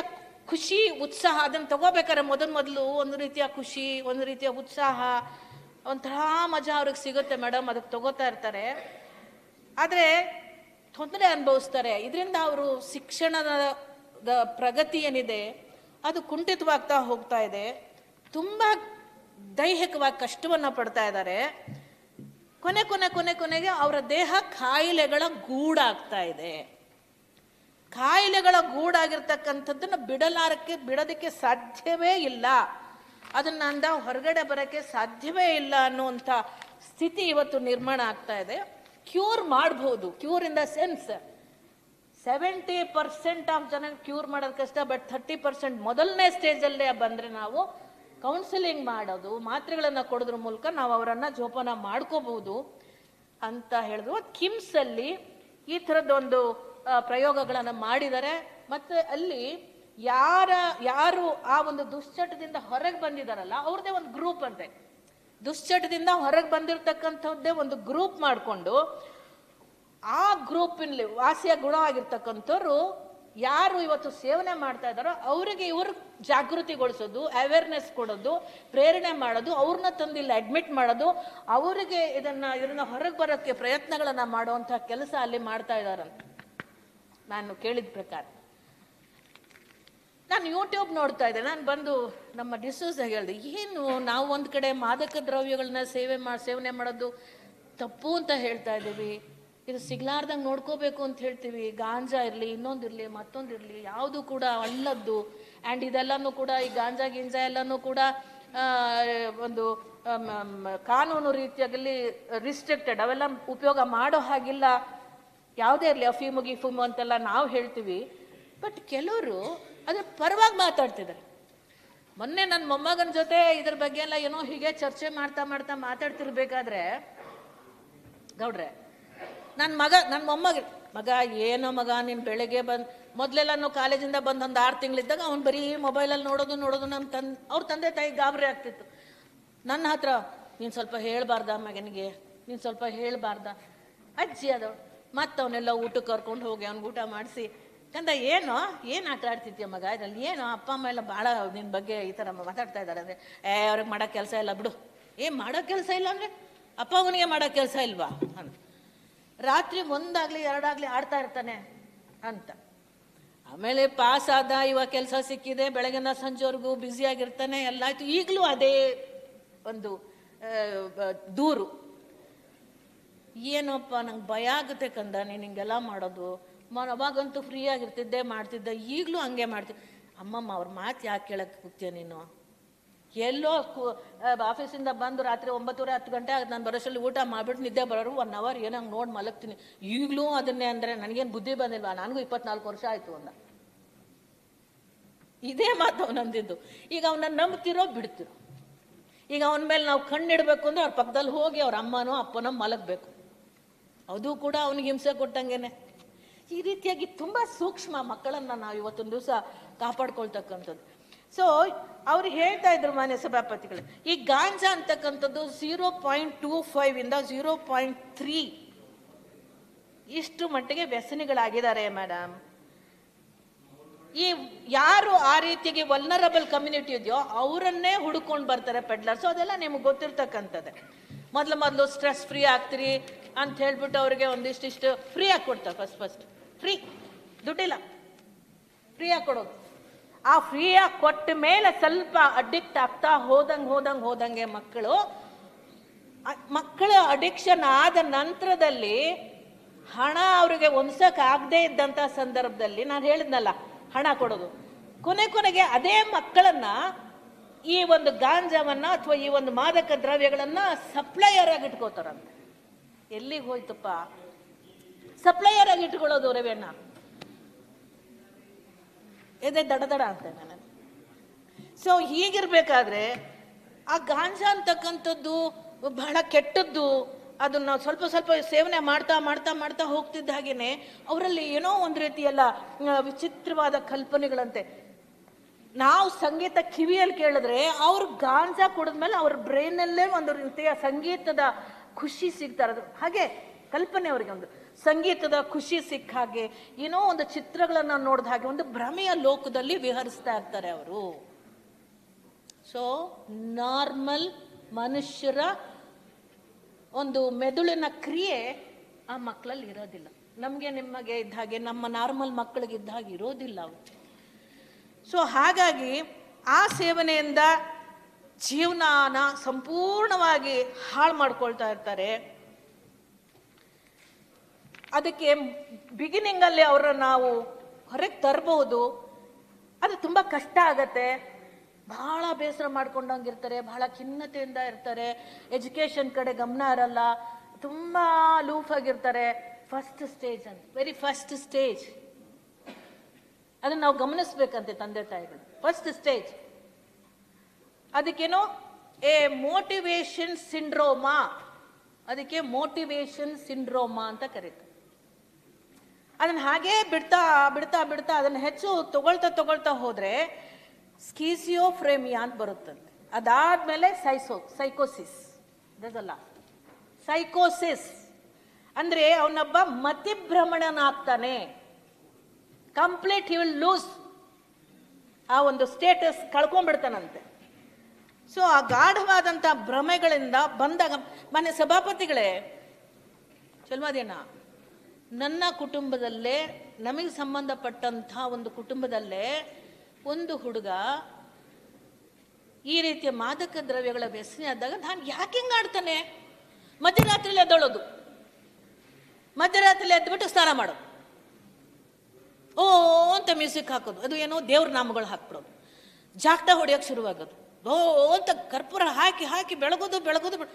ಖುಷಿ, ಉತ್ಸಾಹ, ಅದನ್ನು ತಗೋಬೇಕಾದ್ರೆ ಮೊದಲು ಮೊದಲು ಒಂದು ರೀತಿಯ ಖುಷಿ, ಒಂದು ರೀತಿಯ ಉತ್ಸಾಹ, ಒಂಥರ ಮಜಾ ಅವ್ರಿಗೆ ಸಿಗುತ್ತೆ ಮೇಡಮ್ ಅದಕ್ಕೆ ತಗೋತಾ ಇರ್ತಾರೆ. ಆದರೆ ತೊಂದರೆ ಅನುಭವಿಸ್ತಾರೆ. ಇದರಿಂದ ಅವರು ಶಿಕ್ಷಣದ ಪ್ರಗತಿ ಏನಿದೆ, ಅದು ಕುಂಠಿತವಾಗ್ತಾ ಹೋಗ್ತಾ ಇದೆ. ತುಂಬ ದೈಹಿಕವಾಗಿ ಕಷ್ಟವನ್ನು ಪಡ್ತಾ ಇದ್ದಾರೆ ಕೊನೆ ಕೊನೆ ಕೊನೆ, ಕೊನೆಗೆ ಅವರ ದೇಹ ಕಾಯಿಲೆಗಳ ಗೂಡಾಗ್ತಾ ಇದೆ. ಕಾಯಿಲೆಗಳ ಗೂಡಾಗಿರ್ತಕ್ಕಂಥದ್ದನ್ನು ಬಿಡಲಾರಕ್ಕೆ, ಬಿಡೋದಕ್ಕೆ ಸಾಧ್ಯವೇ ಇಲ್ಲ. ಅದನ್ನು ಅಂದ ಹೊರಗಡೆ ಬರೋಕ್ಕೆ ಸಾಧ್ಯವೇ ಇಲ್ಲ ಅನ್ನುವಂಥ ಸ್ಥಿತಿ ಇವತ್ತು ನಿರ್ಮಾಣ ಆಗ್ತಾ ಇದೆ. ಕ್ಯೂರ್ ಮಾಡ್ಬೋದು, cure in the sense. Seventy percent of ಜನ ಕ್ಯೂರ್ ಮಾಡೋದು ಕಷ್ಟ, ಬಟ್ ಥರ್ಟಿ ಪರ್ಸೆಂಟ್ ಮೊದಲನೇ ಸ್ಟೇಜಲ್ಲೇ ಬಂದರೆ ನಾವು ಕೌನ್ಸಿಲಿಂಗ್ ಮಾಡೋದು, ಮಾತ್ರೆಗಳನ್ನು ಕೊಡೋದ್ರ ಮೂಲಕ ನಾವು ಅವರನ್ನು ಜೋಪಾನ ಮಾಡ್ಕೋಬಹುದು ಅಂತ ಹೇಳಿದ್ರು. ಕಿಮ್ಸಲ್ಲಿ ಈ ಥರದ್ದೊಂದು ಪ್ರಯೋಗಗಳನ್ನು ಮಾಡಿದ್ದಾರೆ ಮತ್ತು ಅಲ್ಲಿ ಯಾರ, ಯಾರು ಆ ಒಂದು ದುಶ್ಚಟದಿಂದ ಹೊರಗೆ ಬಂದಿದ್ದಾರಲ್ಲ ಅವ್ರದ್ದೇ ಒಂದು ಗ್ರೂಪ್ ಅಂತೆ. ದುಶ್ಚಟದಿಂದ ಹೊರಗೆ ಬಂದಿರತಕ್ಕಂಥದ್ದೇ ಒಂದು ಗ್ರೂಪ್ ಮಾಡಿಕೊಂಡು ಆ ಗ್ರೂಪಿನಲ್ಲಿ ವಾಸಿಯ ಗುಣ ಆಗಿರ್ತಕ್ಕಂಥವ್ರು ಯಾರು ಇವತ್ತು ಸೇವನೆ ಮಾಡ್ತಾ ಇದ್ದಾರೋ ಅವರಿಗೆ ಇವರು ಜಾಗೃತಿಗೊಳಿಸೋದು ಅವೇರ್ನೆಸ್ ಕೊಡೋದು, ಪ್ರೇರಣೆ ಮಾಡೋದು, ಅವ್ರನ್ನ ತಂದಿಲ್ಲ ಅಡ್ಮಿಟ್ ಮಾಡೋದು, ಅವರಿಗೆ ಇದನ್ನ ಇದನ್ನ ಹೊರಗೆ ಬರೋಕ್ಕೆ ಪ್ರಯತ್ನಗಳನ್ನು ಮಾಡುವಂಥ ಕೆಲಸ ಅಲ್ಲಿ ಮಾಡ್ತಾ ಇದ್ದಾರಂತ ನಾನು ಕೇಳಿದ ಪ್ರಕಾರ. ನಾನು ಯೂಟ್ಯೂಬ್ ನೋಡ್ತಾ ಇದ್ದೆ. ನಾನು ಬಂದು ನಮ್ಮ ಡಿಸೂಸ್ ಹೇಳಿದೆ, ಏನು ನಾವು ಒಂದು ಕಡೆ ಮಾದಕ ದ್ರವ್ಯಗಳನ್ನ ಸೇವೆ ಮಾ, ಸೇವನೆ ಮಾಡೋದು ತಪ್ಪು ಅಂತ ಹೇಳ್ತಾ ಇದ್ದೀವಿ. ಇದು ಸಿಗ್ಲಾರ್ದಂಗೆ ನೋಡ್ಕೋಬೇಕು ಅಂತ ಹೇಳ್ತೀವಿ. ಗಾಂಜಾ ಇರಲಿ ಇನ್ನೊಂದಿರಲಿ ಮತ್ತೊಂದಿರಲಿ ಯಾವುದು ಕೂಡ ಅಲ್ಲದ್ದು. ಆ್ಯಂಡ್ ಇದೆಲ್ಲನೂ ಕೂಡ, ಈ ಗಾಂಜಾ, ಗಿಂಜಾ ಎಲ್ಲನೂ ಕೂಡ ಒಂದು ಕಾನೂನು ರೀತಿಯಾಗಲಿ ರಿಸ್ಟ್ರಿಕ್ಟೆಡ್ ಅವೆಲ್ಲ ಉಪಯೋಗ ಮಾಡೋ ಹಾಗಿಲ್ಲ. ಯಾವುದೇ ಇರಲಿ ಅಫೀಮು ಗಿಫೀಮು ಅಂತೆಲ್ಲ ನಾವು ಹೇಳ್ತೀವಿ. ಬಟ್ ಕೆಲವರು ಅದ್ರ ಪರವಾಗಿ ಮಾತಾಡ್ತಿದ್ದಾರೆ. ಮೊನ್ನೆ ನನ್ನ ಮೊಮ್ಮಗನ ಜೊತೆ ಇದ್ರ ಬಗ್ಗೆ ಎಲ್ಲ ಏನೋ ಹೀಗೆ ಚರ್ಚೆ ಮಾಡ್ತಾ ಮಾಡ್ತಾ ಮಾತಾಡ್ತಿರ್ಬೇಕಾದ್ರೆ, ಗೌಡ್ರೆ ನನ್ನ ಮಗ ನನ್ನ ಮೊಮ್ಮಗ, ಮಗ ಏನೋ ಮಗ, ನೀನು ಬೆಳಗ್ಗೆ ಬಂದು ನಾವು ಕಾಲೇಜಿಂದ ಬಂದು ಒಂದು ಆರು ತಿಂಗಳಿದ್ದಾಗ ಅವ್ನು ಬರೀ ಮೊಬೈಲಲ್ಲಿ ನೋಡೋದು ನೋಡೋದು ನಮ್ಮ ತನ್, ಅವ್ರ ತಂದೆ ತಾಯಿ ಗಾಬರಿ ಆಗ್ತಿತ್ತು. ನನ್ನ ಹತ್ರ, ನೀನು ಸ್ವಲ್ಪ ಹೇಳ್ಬಾರ್ದ ಮಗನಿಗೆ? ನೀನು ಸ್ವಲ್ಪ ಹೇಳ್ಬಾರ್ದ? ಅಜ್ಜಿ ಅದು ಮತ್ತೆ ಅವನ್ನೆಲ್ಲ ಊಟಕ್ಕೆ ಕರ್ಕೊಂಡು ಹೋಗಿ ಅವ್ನಿಗೆ ಊಟ ಮಾಡಿಸಿ. ಕಂದ, ಏನೋ? ಏನು ಆಟ ಆಡ್ತಿದ್ಯ ಮಗ? ಇದರಲ್ಲಿ ಏನೋ? ಅಪ್ಪ, ಅಮ್ಮ ಎಲ್ಲ ಭಾಳ ನಿನ್ನ ಬಗ್ಗೆ ಈ ಥರ ಮಾತಾಡ್ತಾ ಇದ್ದಾರೆ ಅಂದರೆ, ಏ, ಅವ್ರಿಗೆ ಮಾಡೋ ಕೆಲಸ ಇಲ್ಲ, ಬಿಡು. ಏ, ಮಾಡೋ ಕೆಲಸ ಇಲ್ಲ ಅಂದರೆ? ಅಪ್ಪ, ಅವನಿಗೆ ಮಾಡೋ ಕೆಲಸ ಇಲ್ವಾ? ಅಂತ ರಾತ್ರಿ ಒಂದಾಗಲಿ, ಎರಡಾಗಲಿ ಆಡ್ತಾ ಇರ್ತಾನೆ. ಅಂತ. ಆಮೇಲೆ ಪಾಸ್ ಆದ ಇವಾಗ ಕೆಲಸ ಸಿಕ್ಕಿದೆ. ಬೆಳಗಿನ ಸಂಜೆವರೆಗೂ ಬ್ಯುಸಿಯಾಗಿರ್ತಾನೆ ಎಲ್ಲ ಆಯಿತು. ಈಗಲೂ ಅದೇ ಒಂದು ದೂರು. ಏನಪ್ಪ, ನಂಗೆ ಭಯ ಆಗುತ್ತೆ ಕಂದ, ನೀನು ಹಿಂಗೆಲ್ಲ ಮಾಡೋದು. ಮ ಅವಾಗಂತೂ ಫ್ರೀ ಆಗಿರ್ತಿದ್ದೆ, ಮಾಡ್ತಿದ್ದೆ, ಈಗಲೂ ಹಂಗೆ ಮಾಡ್ತಿ ಅಮ್ಮಮ್ಮ, ಅವ್ರ ಮಾತು ಯಾಕೆ ಕೇಳಕ್ಕೆ ಕೂಗ್ತೀಯ ನೀನು? ಎಲ್ಲೋ ಆಫೀಸಿಂದ ಬಂದು ರಾತ್ರಿ ಒಂಬತ್ತುವರೆ, ಹತ್ತು ಗಂಟೆ ಆಗುತ್ತೆ. ನಾನು ಬರೋಷ್ಟರಲ್ಲಿ ಊಟ ಮಾಡಿಬಿಟ್ಟು ನಿದ್ದೆ ಬರೋರು ಒನ್ ಅವರ್ ಏನೋ ಹಂಗೆ ನೋಡಿ ಮಲಗ್ತೀನಿ. ಈಗಲೂ ಅದನ್ನೇ ಅಂದರೆ ನನಗೇನು ಬುದ್ಧಿ ಬಂದಿಲ್ವಾ? ನನಗೂ ಇಪ್ಪತ್ನಾಲ್ಕು ವರ್ಷ ಆಯಿತು ಅಂದ. ಇದೇ ಮಾತು ಅವನಂದಿದ್ದು ಈಗ ಅವನನ್ನ ನಂಬ್ತಿರೋ ಬಿಡ್ತಿರೋ. ಈಗ ಅವನ ಮೇಲೆ ನಾವು ಕಣ್ಣಿಡಬೇಕು ಅಂದ್ರೆ ಅವ್ರ ಪಕ್ಕದಲ್ಲಿ ಹೋಗಿ ಅವ್ರ ಅಮ್ಮನೋ, ಅಪ್ಪನೋ ಮಲಗಬೇಕು. ಅದು ಕೂಡ ಅವನಿಗೆ ಹಿಂಸೆ ಕೊಟ್ಟಂಗೆನೆ. ಈ ರೀತಿಯಾಗಿ ತುಂಬ ಸೂಕ್ಷ್ಮ ಮಕ್ಕಳನ್ನ ನಾವು ಇವತ್ತೊಂದು ದಿವಸ ಕಾಪಾಡ್ಕೊಳ್ತಕ್ಕಂಥದ್ದು. ಸೊ ಅವ್ರು ಹೇಳ್ತಾ ಇದ್ರು ಮಾನ್ಯ ಸಭಾಪತಿಗಳು, ಈ ಗಾಂಜಾ ಅಂತಕ್ಕಂಥದ್ದು ಝೀರೋ ಪಾಯಿಂಟ್ ಟೂ ಫೈವ್ ಇಂದ ಝೀರೋ ಪಾಯಿಂಟ್ ತ್ರೀ ಇಷ್ಟು ಮಟ್ಟಿಗೆ ವ್ಯಸನಿಗಳಾಗಿದ್ದಾರೆ ಮೇಡಮ್ ಈ ಯಾರು ಆ ರೀತಿಯಾಗಿ ವಲ್ನರಬಲ್ ಕಮ್ಯುನಿಟಿ ಇದೆಯೋ ಅವರನ್ನೇ ಹುಡ್ಕೊಂಡು ಬರ್ತಾರೆ ಪೆಡ್ಲರ್ಸ್ ಅದೆಲ್ಲ ನಿಮ್ಗೆ ಗೊತ್ತಿರ್ತಕ್ಕಂಥದ್ದೇ. ಮೊದಲು ಮೊದಲು ಸ್ಟ್ರೆಸ್ ಫ್ರೀ ಆಗ್ತೀರಿ ಅಂತ ಹೇಳ್ಬಿಟ್ಟು ಅವ್ರಿಗೆ ಒಂದಿಷ್ಟಿಷ್ಟು ಫ್ರೀ ಆಗಿ ಕೊಡ್ತಾರೆ ಫಸ್ಟ್ ಫಸ್ಟ್ ಫ್ರೀ ದುಡ್ಡಿಲ್ಲ. ಫ್ರೀ ಆಗಿ ಕೊಡೋದು. ಆ ಫ್ರೀಯಾಗಿ ಕೊಟ್ಟ ಮೇಲೆ ಸ್ವಲ್ಪ ಅಡಿಕ್ಟ್ ಆಗ್ತಾ ಹೋದಂಗೆ ಹೋದಂಗೆ ಹೋದಂಗೆ ಮಕ್ಕಳು ಮಕ್ಕಳ ಅಡಿಕ್ಷನ್ ಆದ ನಂತರದಲ್ಲಿ ಹಣ ಅವರಿಗೆ ಆಗದೆ ಇದ್ದಂಥ ಸಂದರ್ಭದಲ್ಲಿ ನಾನು ಹೇಳಿದ್ನಲ್ಲ, ಹಣ ಕೊಡೋದು. ಕೊನೆ ಕೊನೆಗೆ ಅದೇ ಮಕ್ಕಳನ್ನ ಈ ಒಂದು ಗಾಂಜಾವನ್ನು ಅಥವಾ ಈ ಒಂದು ಮಾದಕ ದ್ರವ್ಯಗಳನ್ನ ಸಪ್ಲೈಯರ್ ಆಗಿ ಇಟ್ಕೋತಾರಂತೆ. ಎಲ್ಲಿಗೆ ಹೋಯ್ತಪ್ಪ? ಸಪ್ಲೈಯರ್ ಆಗಿ ಇಟ್ಕೊಳ್ಳೋದು ರವಿಯಣ್ಣ ಎದೆ ದಡ ದಡ ಅಂತ ನಾನು ಸೊ ಹೀಗಿರ್ಬೇಕಾದ್ರೆ, ಆ ಗಾಂಜಾ ಅಂತಕ್ಕಂಥದ್ದು ಬಹಳ ಕೆಟ್ಟದ್ದು. ಅದನ್ನ ಸ್ವಲ್ಪ ಸ್ವಲ್ಪ ಸೇವನೆ ಮಾಡ್ತಾ ಮಾಡ್ತಾ ಮಾಡ್ತಾ ಹೋಗ್ತಿದ್ದ ಹಾಗೇನೆ, ಅವರಲ್ಲಿ ಏನೋ ಒಂದು ರೀತಿಯಲ್ಲ ವಿಚಿತ್ರವಾದ ಕಲ್ಪನೆಗಳಂತೆ. ನಾವು ಸಂಗೀತ ಕಿವಿಯಲ್ಲಿ ಕೇಳಿದ್ರೆ, ಅವ್ರು ಗಾಂಜಾ ಕುಡಿದ್ಮೇಲೆ ಅವ್ರ ಬ್ರೈನಲ್ಲೇ ಒಂದು ರೀತಿಯ ಸಂಗೀತದ ಖುಷಿ ಸಿಗ್ತಾ ಇರೋದು. ಹಾಗೆ ಕಲ್ಪನೆ ಅವರಿಗೆ ಒಂದು. ಸಂಗೀತದ ಖುಷಿ ಸಿಕ್ಕ ಹಾಗೆ ಏನೋ ಒಂದು ಚಿತ್ರಗಳನ್ನು ನೋಡಿದ ಹಾಗೆ ಒಂದು ಭ್ರಮೆಯ ಲೋಕದಲ್ಲಿ ವಿಹರಿಸ್ತಾ ಇರ್ತಾರೆ ಅವರು. ಸೊ ನಾರ್ಮಲ್ ಮನುಷ್ಯರ ಒಂದು ಮೆದುಳಿನ ಕ್ರಿಯೆ ಆ ಮಕ್ಕಳಲ್ಲಿ ಇರೋದಿಲ್ಲ. ನಮಗೆ ನಿಮಗೆ ಇದ್ದ ಹಾಗೆ ನಮ್ಮ ನಾರ್ಮಲ್ ಮಕ್ಕಳಿಗೆ ಇದ್ದ ಹಾಗೆ ಇರೋದಿಲ್ಲ ಅವರು. ಸೊ ಹಾಗಾಗಿ ಆ ಸೇವನೆಯಿಂದ ಜೀವನಾನ ಸಂಪೂರ್ಣವಾಗಿ ಹಾಳು ಮಾಡ್ಕೊಳ್ತಾ ಇರ್ತಾರೆ. ಅದಕ್ಕೆ ಬಿಗಿನಿಂಗಲ್ಲಿ ಅವರ ನಾವು ಹೊರಗೆ ತರಬಹುದು ಅದು ತುಂಬ ಕಷ್ಟ ಆಗತ್ತೆ. ಬಹಳ ಬೇಸರ ಮಾಡ್ಕೊಂಡಂಗಿರ್ತಾರೆ ಬಹಳ ಖಿನ್ನತೆಯಿಂದ ಇರ್ತಾರೆ. ಎಜುಕೇಶನ್ ಕಡೆ ಗಮನ ಇರಲ್ಲ. ತುಂಬ ಲೂಫ್ ಆಗಿರ್ತಾರೆ ಫಸ್ಟ್ ಸ್ಟೇಜ್ ಅಂತ ವೆರಿ ಫಸ್ಟ್ ಸ್ಟೇಜ್ ಅದನ್ನ ನಾವು ಗಮನಿಸ್ಬೇಕಂತೆ ತಂದೆ ತಾಯಿಗಳು. ಫಸ್ಟ್ ಸ್ಟೇಜ್ ಅದಕ್ಕೇನೋ ಎ ಮೋಟಿವೇಶನ್ ಸಿಂಡ್ರೋಮಾ ಅದಕ್ಕೆ ಮೋಟಿವೇಶನ್ ಸಿಂಡ್ರೋಮಾ ಅಂತ ಕರೀತಾರೆ. ಅದನ್ನ ಹಾಗೇ ಬಿಡ್ತಾ ಬಿಡ್ತಾ ಬಿಡ್ತಾ ಅದನ್ನ ಹೆಚ್ಚು ತಗೊಳ್ತಾ ತಗೊಳ್ತಾ ಹೋದ್ರೆ ಸ್ಕೀಸಿಯೋಫ್ರೇಮಿಯಾ ಅಂತ ಬರುತ್ತಂತೆ. ಅದಾದ್ಮೇಲೆ ಸೈಸೋ ಸೈಕೋಸಿಸ್ ಅದಲ್ಲ ಸೈಕೋಸಿಸ್ ಅಂದ್ರೆ ಅವನೊಬ್ಬ ಮತಿಭ್ರಮಣನಾಗ್ತಾನೆ. ಕಂಪ್ಲೀಟ್ ಹಿ ವಿಲ್ ಲೂಸ್ ಆ ಒಂದು ಸ್ಟೇಟಸ್ ಕಳ್ಕೊಂಡ್ಬಿಡ್ತಾನಂತೆ. ಸೊ ಆ ಗಾಢವಾದಂಥ ಭ್ರಮೆಗಳಿಂದ ಬಂದಾಗ ಮನೆ ಸಭಾಪತಿಗಳೇ ಚಲ್ವಾದೇನ ನನ್ನ ಕುಟುಂಬದಲ್ಲೇ, ನಮಗೆ ಸಂಬಂಧಪಟ್ಟಂಥ ಒಂದು ಕುಟುಂಬದಲ್ಲೇ ಒಂದು ಹುಡುಗ ಈ ರೀತಿಯ ಮಾದಕ ದ್ರವ್ಯಗಳ ವ್ಯಸನೆ ಆದಾಗ ನಾನು ಯಾಕೆ ಹಿಂಗಾಡ್ತಾನೆ ಮಧ್ಯರಾತ್ರಿಲಿ ಎದ್ದೊಳೋದು. ಮಧ್ಯರಾತ್ರಿಲಿ ಎದ್ಬಿಟ್ಟು ಸ್ನಾನ ಮಾಡೋದು ಓ, ಅಂತ ಮ್ಯೂಸಿಕ್ ಹಾಕೋದು. ಅದು ಏನೋ ದೇವ್ರ ನಾಮಗಳು ಹಾಕ್ಬಿಡೋದು. ಜಾಗ್ತಾ ಹೊಡಿಯೋಕೆ ಶುರುವಾಗೋದು. ಓ, ಅಂತ ಕರ್ಪೂರ ಹಾಕಿ ಹಾಕಿ ಬೆಳಗೋದು ಬೆಳಗೋದು ಬೆಳ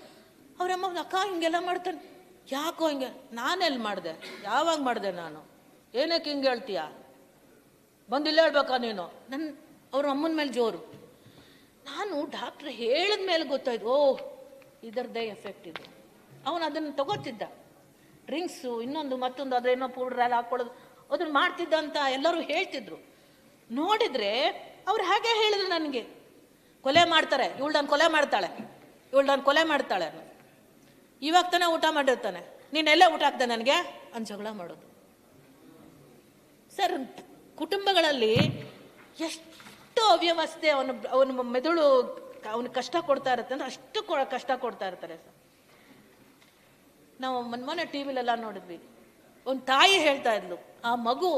ಅವ್ರಮ್ಮ ಅಕ್ಕ ಹಿಂಗೆಲ್ಲ ಮಾಡ್ತಾನೆ. ಯಾಕೋ ಹಿಂಗೆ? ನಾನೆಲ್ಲಿ ಮಾಡಿದೆ? ಯಾವಾಗ ಮಾಡಿದೆ ನಾನು? ಏನಕ್ಕೆ ಹಿಂಗೆ ಹೇಳ್ತೀಯ? ಬಂದಿಲ್ಲ ಹೇಳ್ಬೇಕಾ ನೀನು? ನನ್ನ ಅವ್ರ ಅಮ್ಮನ ಮೇಲೆ ಜೋರು. ನಾನು ಡಾಕ್ಟ್ರ್ ಹೇಳಿದ ಮೇಲೆ ಗೊತ್ತಾಯ್ತು. ಓ, ಇದರದ್ದೇ ಎಫೆಕ್ಟ್ ಇದು. ಅವನು ಅದನ್ನು ತಗೋತಿದ್ದ. ಡ್ರಿಂಕ್ಸು, ಇನ್ನೊಂದು, ಮತ್ತೊಂದು ಅದೇನೋ ಪೌಡ್ರ್ ಎಲ್ಲ ಹಾಕ್ಕೊಳ್ಳೋದು ಅದನ್ನು ಮಾಡ್ತಿದ್ದ ಅಂತ ಎಲ್ಲರೂ ಹೇಳ್ತಿದ್ರು. ನೋಡಿದ್ರೆ ಅವ್ರು ಹಾಗೆ ಹೇಳಿದ್ರು ನನಗೆ. ಕೊಲೆ ಮಾಡ್ತಾರೆ. ಇವಳು ನಾನು ಕೊಲೆ ಮಾಡ್ತಾಳೆ. ಇವಳು ನಾನು ಕೊಲೆ ಮಾಡ್ತಾಳೆ. ಇವಾಗ ತಾನೇ ಊಟ ಮಾಡಿರ್ತಾನೆ. ನೀನೆಲ್ಲೇ ಊಟ ಹಾಕ್ದೆ ನನಗೆ? ಅಂತ ಜಗಳ ಮಾಡೋದು. ಸರ್, ಕುಟುಂಬಗಳಲ್ಲಿ ಎಷ್ಟು ಅವ್ಯವಸ್ಥೆ ಅವನು, ಅವನ ಮೆದುಳು ಅವನು ಕಷ್ಟ ಕೊಡ್ತಾ ಇರುತ್ತೆ ಅಂದ್ರೆ ಅಷ್ಟು ಕಷ್ಟ ಕೊಡ್ತಾ ಇರ್ತಾರೆ ಸರ್. ನಾವು ಮೊನ್ನೆ ಟಿ ವಿಲೆಲ್ಲ ನೋಡಿದ್ವಿ. ಒಂದು ತಾಯಿ ಹೇಳ್ತಾ ಇದ್ಲು, ಆ ಮಗು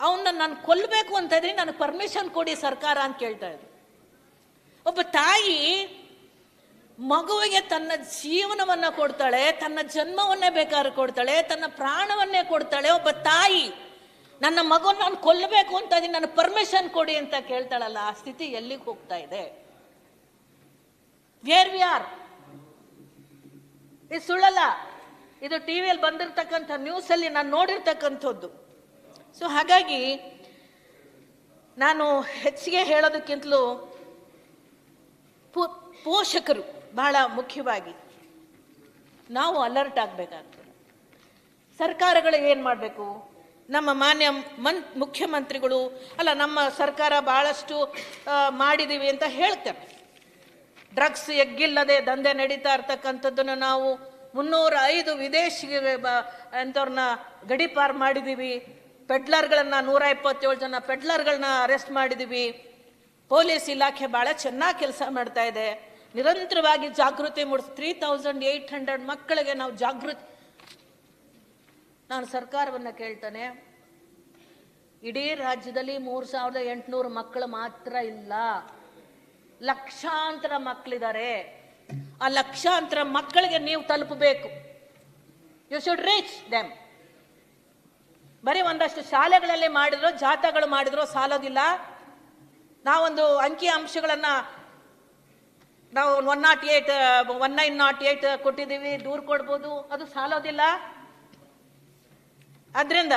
ಅವನ್ನ ನಾನು ಕೊಲ್ಲಬೇಕು ಅಂತ ಇದ್ರೆ ನನಗೆ ಪರ್ಮಿಷನ್ ಕೊಡಿ ಸರ್ಕಾರ ಅಂತ ಕೇಳ್ತಾ ಇದ್ರು. ಒಬ್ಬ ತಾಯಿ ಮಗುವಿಗೆ ತನ್ನ ಜೀವನವನ್ನ ಕೊಡ್ತಾಳೆ, ತನ್ನ ಜನ್ಮವನ್ನೇ ಬೇಕಾದ್ರೆ ಕೊಡ್ತಾಳೆ, ತನ್ನ ಪ್ರಾಣವನ್ನೇ ಕೊಡ್ತಾಳೆ. ಒಬ್ಬ ತಾಯಿ, ನನ್ನ ಮಗುನ ನಾನು ಕೊಲ್ಲಬೇಕು ಅಂತ ಇದ್ದೀನಿ ನನಗೆ ಪರ್ಮಿಷನ್ ಕೊಡಿ ಅಂತ ಕೇಳ್ತಾಳಲ್ಲ, ಆ ಸ್ಥಿತಿ ಎಲ್ಲಿಗೆ ಹೋಗ್ತಾ ಇದೆ? ವೇರ್ ವಿ ಆರ್ ಇದು ಸುಳ್ಳಲ್ಲ. ಇದು ಟಿ ವಿಯಲ್ಲಿ ಬಂದಿರತಕ್ಕಂಥ ನ್ಯೂಸಲ್ಲಿ ನಾನು ನೋಡಿರ್ತಕ್ಕಂಥದ್ದು. ಸೊ ಹಾಗಾಗಿ ನಾನು ಹೆಚ್ಚಿಗೆ ಹೇಳೋದಕ್ಕಿಂತಲೂ ಪೋಷಕರು ಬಹಳ ಮುಖ್ಯವಾಗಿ ನಾವು ಅಲರ್ಟ್ ಆಗಬೇಕಾಗ್ತದೆ. ಸರ್ಕಾರಗಳು ಏನು ಮಾಡಬೇಕು? ನಮ್ಮ ಮಾನ್ಯ ಮನ್, ಮುಖ್ಯಮಂತ್ರಿಗಳು ಅಲ್ಲ, ನಮ್ಮ ಸರ್ಕಾರ ಭಾಳಷ್ಟು ಮಾಡಿದ್ದೀವಿ ಅಂತ ಹೇಳ್ತಾರೆ ಡ್ರಗ್ಸ್ ಎಗ್ಗಿಲ್ಲದೆ ದಂಧೆ ನಡೀತಾ ಇರ್ತಕ್ಕಂಥದ್ದನ್ನು ನಾವು ಮುನ್ನೂರ ಐದು ವಿದೇಶಿ ಅಂಥವ್ರನ್ನ ಗಡಿಪಾರ್ ಮಾಡಿದ್ದೀವಿ ಪೆಡ್ಲರ್ಗಳನ್ನ ನೂರ ಇಪ್ಪತ್ತೇಳು ಜನ ಪೆಡ್ಲರ್ಗಳನ್ನ ಅರೆಸ್ಟ್ ಮಾಡಿದ್ದೀವಿ ಪೊಲೀಸ್ ಇಲಾಖೆ ಭಾಳ ಚೆನ್ನಾಗಿ ಕೆಲಸ ಮಾಡ್ತಾ ಇದೆ. ನಿರಂತರವಾಗಿ ಜಾಗೃತಿ ಮೂಡಿಸ್ ತ್ರೀ ತೌಸಂಡ್ ಏಯ್ಟ್ ಹಂಡ್ರೆಡ್ ಮಕ್ಕಳಿಗೆ ನಾವು ಜಾಗೃತಿ. ನಾನು ಸರ್ಕಾರವನ್ನು ಕೇಳ್ತಾನೆ. ಇಡೀ ರಾಜ್ಯದಲ್ಲಿ ಮೂರು ಸಾವಿರದ ಎಂಟುನೂರು ಮಕ್ಕಳು ಮಾತ್ರ ಇಲ್ಲ. ಲಕ್ಷಾಂತರ ಮಕ್ಕಳಿದ್ದಾರೆ ಆ ಲಕ್ಷಾಂತರ ಮಕ್ಕಳಿಗೆ ನೀವು ತಲುಪಬೇಕು. ಯು ಶುಡ್ ರೀಚ್ ದೆಮ್ ಬರೀ ಒಂದಷ್ಟು ಶಾಲೆಗಳಲ್ಲಿ ಮಾಡಿದ್ರು, ಜಾಥಾಗಳು ಮಾಡಿದ್ರು ಸಾಲೋದಿಲ್ಲ. ನಾವೊಂದು ಅಂಕಿ ಅಂಶಗಳನ್ನ ನಾವು one nought eight one nine nought eight ಕೊಟ್ಟಿದ್ದೀವಿ, ದೂರು ಕೊಡ್ಬೋದು, ಅದು ಸಾಲೋದಿಲ್ಲ. ಅದರಿಂದ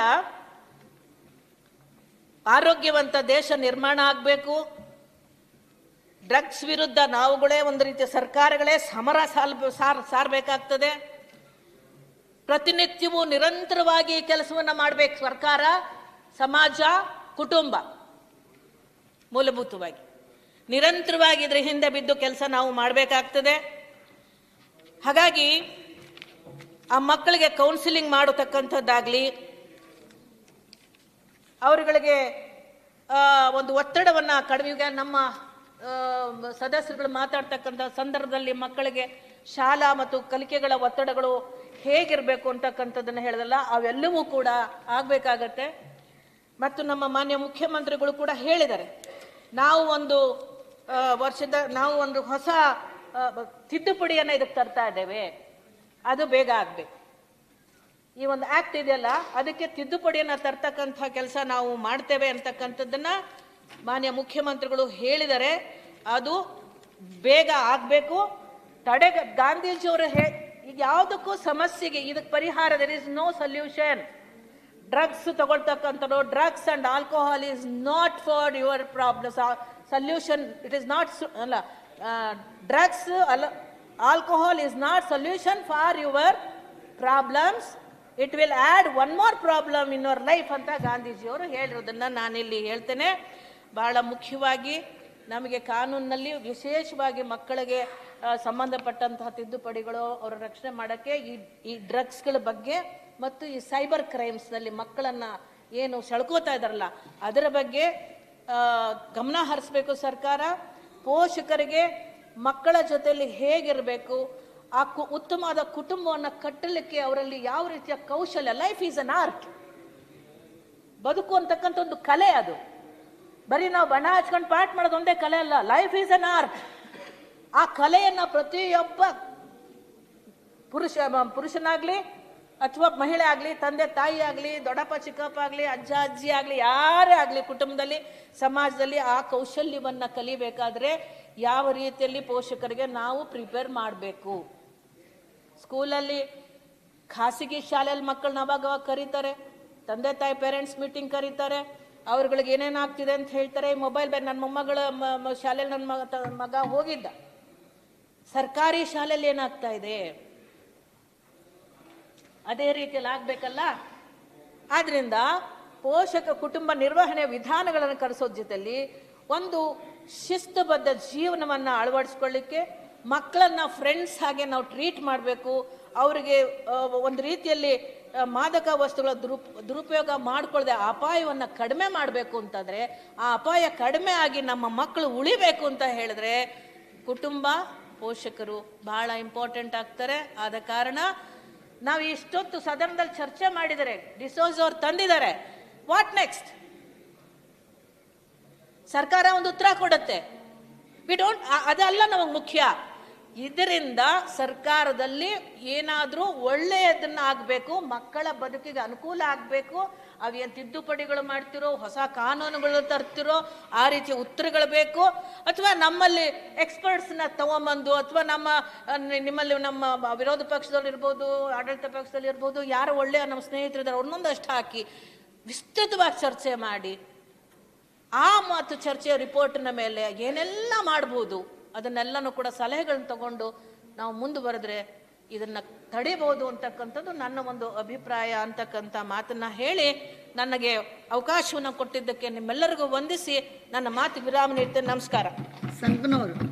ಆರೋಗ್ಯವಂತ ದೇಶ ನಿರ್ಮಾಣ ಆಗಬೇಕು. ಡ್ರಗ್ಸ್ ವಿರುದ್ಧ ನಾವುಗಳೇ ಒಂದು ರೀತಿಯ ಸರ್ಕಾರಗಳೇ ಸಮರ ಸಾಲ್, ಸಾರ್, ಸಾರಬೇಕಾಗ್ತದೆ. ಪ್ರತಿನಿತ್ಯವೂ ನಿರಂತರವಾಗಿ ಕೆಲಸವನ್ನು ಮಾಡಬೇಕು ಸರ್ಕಾರ, ಸಮಾಜ, ಕುಟುಂಬ. ಮೂಲಭೂತವಾಗಿ. ನಿರಂತರವಾಗಿ ಇದ್ರ ಹಿಂದೆ ಬಿದ್ದು ಕೆಲಸ ನಾವು ಮಾಡಬೇಕಾಗ್ತದೆ. ಹಾಗಾಗಿ ಆ ಮಕ್ಕಳಿಗೆ ಕೌನ್ಸಿಲಿಂಗ್ ಮಾಡತಕ್ಕಂಥದ್ದಾಗಲಿ, ಅವರುಗಳಿಗೆ ಒಂದು ಒತ್ತಡವನ್ನು ಕಡಿಮೆಗೆ ನಮ್ಮ ಸದಸ್ಯರುಗಳು ಮಾತಾಡ್ತಕ್ಕಂಥ ಸಂದರ್ಭದಲ್ಲಿ ಮಕ್ಕಳಿಗೆ ಶಾಲಾ ಮತ್ತು ಕಲಿಕೆಗಳ ಒತ್ತಡಗಳು ಹೇಗಿರಬೇಕು ಅಂತಕ್ಕಂಥದ್ದನ್ನು ಹೇಳಿದಲ್ಲ, ಅವೆಲ್ಲವೂ ಕೂಡ ಆಗಬೇಕಾಗತ್ತೆ. ಮತ್ತು ನಮ್ಮ ಮಾನ್ಯ ಮುಖ್ಯಮಂತ್ರಿಗಳು ಕೂಡ ಹೇಳಿದ್ದಾರೆ. ನಾವು ಒಂದು ವರ್ಷದ, ನಾವು ಒಂದು ಹೊಸ ತಿದ್ದುಪಡಿಯನ್ನು ಇದಕ್ಕೆ ತರ್ತಾ ಇದ್ದೇವೆ. ಅದು ಬೇಗ ಆಗಬೇಕು. ಈ ಒಂದು ಆಕ್ಟ್ ಇದೆಯಲ್ಲ, ಅದಕ್ಕೆ ತಿದ್ದುಪಡಿಯನ್ನು ತರ್ತಕ್ಕಂಥ ಕೆಲಸ ನಾವು ಮಾಡ್ತೇವೆ ಅಂತಕ್ಕಂಥದ್ದನ್ನ ಮಾನ್ಯ ಮುಖ್ಯಮಂತ್ರಿಗಳು ಹೇಳಿದರೆ ಅದು ಬೇಗ ಆಗಬೇಕು. ತಡೆ ಗಾಂಧೀಜಿಯವರು ಹೇ ಈಗ ಯಾವುದಕ್ಕೂ ಸಮಸ್ಯೆಗೆ ಇದಕ್ಕೆ ಪರಿಹಾರ there is no solution drugs ತಗೊಳ್ತಕ್ಕಂಥದ್ದು drugs and alcohol is not for your problems solution it is not ಅಲ್ಲ ಡ್ರಗ್ಸ್ ಅಲ್ಲ alcohol is not solution for your problems it will add one more problem in your life ಅಂತ ಗಾಂಧೀಜಿಯವರು ಹೇಳಿರೋದನ್ನು ನಾನಿಲ್ಲಿ ಹೇಳ್ತೇನೆ. ಬಹಳ ಮುಖ್ಯವಾಗಿ ನಮಗೆ ಕಾನೂನಿನಲ್ಲಿ ವಿಶೇಷವಾಗಿ ಮಕ್ಕಳಿಗೆ ಸಂಬಂಧಪಟ್ಟಂತಹ ತಿದ್ದುಪಡಿಗಳು ಅವರ ರಕ್ಷಣೆ ಮಾಡೋಕ್ಕೆ ಈ ಈ ಡ್ರಗ್ಸ್ಗಳ ಬಗ್ಗೆ ಮತ್ತು ಈ ಸೈಬರ್ ಕ್ರೈಮ್ಸ್ನಲ್ಲಿ ಮಕ್ಕಳನ್ನು ಏನು ಸೆಳ್ಕೋತಾ ಇದ್ದಾರಲ್ಲ, ಅದರ ಬಗ್ಗೆ ಗಮನ ಹರಿಸ್ಬೇಕು ಸರ್ಕಾರ. ಪೋಷಕರಿಗೆ ಮಕ್ಕಳ ಜೊತೆಯಲ್ಲಿ ಹೇಗಿರಬೇಕು, ಆ ಕು, ಉತ್ತಮವಾದ ಕುಟುಂಬವನ್ನು ಕಟ್ಟಲಿಕ್ಕೆ ಅವರಲ್ಲಿ ಯಾವ ರೀತಿಯ ಕೌಶಲ್ಯ ಲೈಫ್ ಈಸ್ ಅನ್ ಆರ್ಟ್ ಬದುಕು ಅಂತಕ್ಕಂಥ ಒಂದು ಕಲೆ ಅದು. ಬರೀ ನಾವು ಬಣ್ಣ ಹಚ್ಕೊಂಡು ಪಾಠ ಮಾಡೋದು ಒಂದೇ ಕಲೆ ಅಲ್ಲ ಲೈಫ್ ಈಸ್ ಅನ್ ಆರ್ಟ್ ಆ ಕಲೆಯನ್ನ ಪ್ರತಿಯೊಬ್ಬ ಪುರುಷ ಪುರುಷನಾಗಲಿ ಅಥವಾ ಮಹಿಳೆ ಆಗಲಿ, ತಂದೆ, ತಾಯಿ ಆಗಲಿ, ದೊಡ್ಡಪ್ಪ, ಚಿಕ್ಕಪ್ಪ ಆಗಲಿ, ಅಜ್ಜ, ಅಜ್ಜಿ ಆಗಲಿ, ಯಾರೇ ಆಗಲಿ ಕುಟುಂಬದಲ್ಲಿ, ಸಮಾಜದಲ್ಲಿ ಆ ಕೌಶಲ್ಯವನ್ನ ಕಲಿಬೇಕಾದ್ರೆ ಯಾವ ರೀತಿಯಲ್ಲಿ ಪೋಷಕರಿಗೆ ನಾವು ಪ್ರಿಪೇರ್ ಮಾಡಬೇಕು? ಸ್ಕೂಲಲ್ಲಿ ಖಾಸಗಿ ಶಾಲೆಯಲ್ಲಿ ಮಕ್ಕಳನ್ನ ಅವಾಗ ಅವಾಗ ಕರೀತಾರೆ, ತಂದೆ, ತಾಯಿ, ಪೇರೆಂಟ್ಸ್ ಮೀಟಿಂಗ್ ಕರೀತಾರೆ, ಅವ್ರಗಳಿಗೆ ಏನೇನಾಗ್ತಿದೆ ಅಂತ ಹೇಳ್ತಾರೆ. ಮೊಬೈಲ್ ಬೇರೆ, ನನ್ನ ಮೊಮ್ಮಗಳ ಶಾಲೆಯಲ್ಲಿ ನನ್ನ ಮಗ ಹೋಗಿದ್ದ. ಸರ್ಕಾರಿ ಶಾಲೆಯಲ್ಲಿ ಏನಾಗ್ತಾ ಇದೆ? ಅದೇ ರೀತಿಯಲ್ಲಿ ಆಗ್ಬೇಕಲ್ಲ? ಆದ್ರಿಂದ ಪೋಷಕ ಕುಟುಂಬ ನಿರ್ವಹಣೆ ವಿಧಾನಗಳನ್ನು ಕಲಿಸೋದ್ ಜೊತೆಯಲ್ಲಿ ಒಂದು ಶಿಸ್ತುಬದ್ಧ ಜೀವನವನ್ನ ಅಳವಡಿಸ್ಕೊಳ್ಳಿಕ್ಕೆ ಮಕ್ಕಳನ್ನ ಫ್ರೆಂಡ್ಸ್ ಹಾಗೆ ನಾವು ಟ್ರೀಟ್ ಮಾಡಬೇಕು. ಅವರಿಗೆ ಒಂದು ರೀತಿಯಲ್ಲಿ ಮಾದಕ ವಸ್ತುಗಳ ದುರುಪ್, ದುರುಪಯೋಗ ಮಾಡಿಕೊಳ್ಳದೆ ಅಪಾಯವನ್ನು ಕಡಿಮೆ ಮಾಡಬೇಕು ಅಂತಂದರೆ ಆ ಅಪಾಯ ಕಡಿಮೆ ಆಗಿ ನಮ್ಮ ಮಕ್ಕಳು ಉಳಿಬೇಕು ಅಂತ ಹೇಳಿದ್ರೆ ಕುಟುಂಬ ಪೋಷಕರು ಬಹಳ ಇಂಪಾರ್ಟೆಂಟ್ ಆಗ್ತಾರೆ. ಆದ ಕಾರಣ ನಾವು ಇಷ್ಟೊತ್ತು ಸದನದಲ್ಲಿ ಚರ್ಚೆ ಮಾಡಿದರೆ, ಡಿಸೋಸ್ ಅವ್ರು ತಂದಿದ್ದಾರೆ. ವಾಟ್ ನೆಕ್ಸ್ಟ್ ಸರ್ಕಾರ ಒಂದು ಉತ್ತರ ಕೊಡುತ್ತೆ. ವಿ ಡೋಂಟ್ ಅದಲ್ಲ ನಮಗೆ ಮುಖ್ಯ. ಇದರಿಂದ ಸರ್ಕಾರದಲ್ಲಿ ಏನಾದರೂ ಒಳ್ಳೆಯದನ್ನ ಆಗಬೇಕು, ಮಕ್ಕಳ ಬದುಕಿಗೆ ಅನುಕೂಲ ಆಗಬೇಕು ಅವೇನು ತಿದ್ದುಪಡಿಗಳು ಮಾಡ್ತಿರೋ, ಹೊಸ ಕಾನೂನುಗಳು ತರ್ತಿರೋ, ಆ ರೀತಿಯ ಉತ್ತರಗಳು ಬೇಕು? ಅಥವಾ ನಮ್ಮಲ್ಲಿ ಎಕ್ಸ್ಪರ್ಟ್ಸ್ನ ತಗೊಂಬಂದು, ಅಥವಾ ನಮ್ಮ ನಿಮ್ಮಲ್ಲಿ ನಮ್ಮ ವಿರೋಧ ಪಕ್ಷದಲ್ಲಿ ಇರ್ಬೋದು, ಆಡಳಿತ ಪಕ್ಷದಲ್ಲಿ ಇರ್ಬೋದು, ಯಾರು ಒಳ್ಳೆಯ ನಮ್ಮ ಸ್ನೇಹಿತರಿದ್ದಾರೆ ಒಂದೊಂದಷ್ಟು ಹಾಕಿ ವಿಸ್ತೃತವಾಗಿ ಚರ್ಚೆ ಮಾಡಿ, ಆ ಮಾತು ಚರ್ಚೆಯ ರಿಪೋರ್ಟ್ನ ಮೇಲೆ ಏನೆಲ್ಲ ಮಾಡ್ಬೋದು, ಅದನ್ನೆಲ್ಲನೂ ಕೂಡ ಸಲಹೆಗಳನ್ನ ತಗೊಂಡು ನಾವು ಮುಂದುವರೆದ್ರೆ ಇದನ್ನ ತಡಿಬಹುದು ಅಂತಕ್ಕಂಥದ್ದು ನನ್ನ ಒಂದು ಅಭಿಪ್ರಾಯ ಅಂತಕ್ಕಂಥ ಮಾತನ್ನ ಹೇಳಿ ನನಗೆ ಅವಕಾಶವನ್ನು ಕೊಟ್ಟಿದ್ದಕ್ಕೆ ನಿಮ್ಮೆಲ್ಲರಿಗೂ ವಂದಿಸಿ ನನ್ನ ಮಾತು ವಿರಾಮ ನೀಡ್ತೇನೆ. ನಮಸ್ಕಾರ. ಸಂಕನೂರು.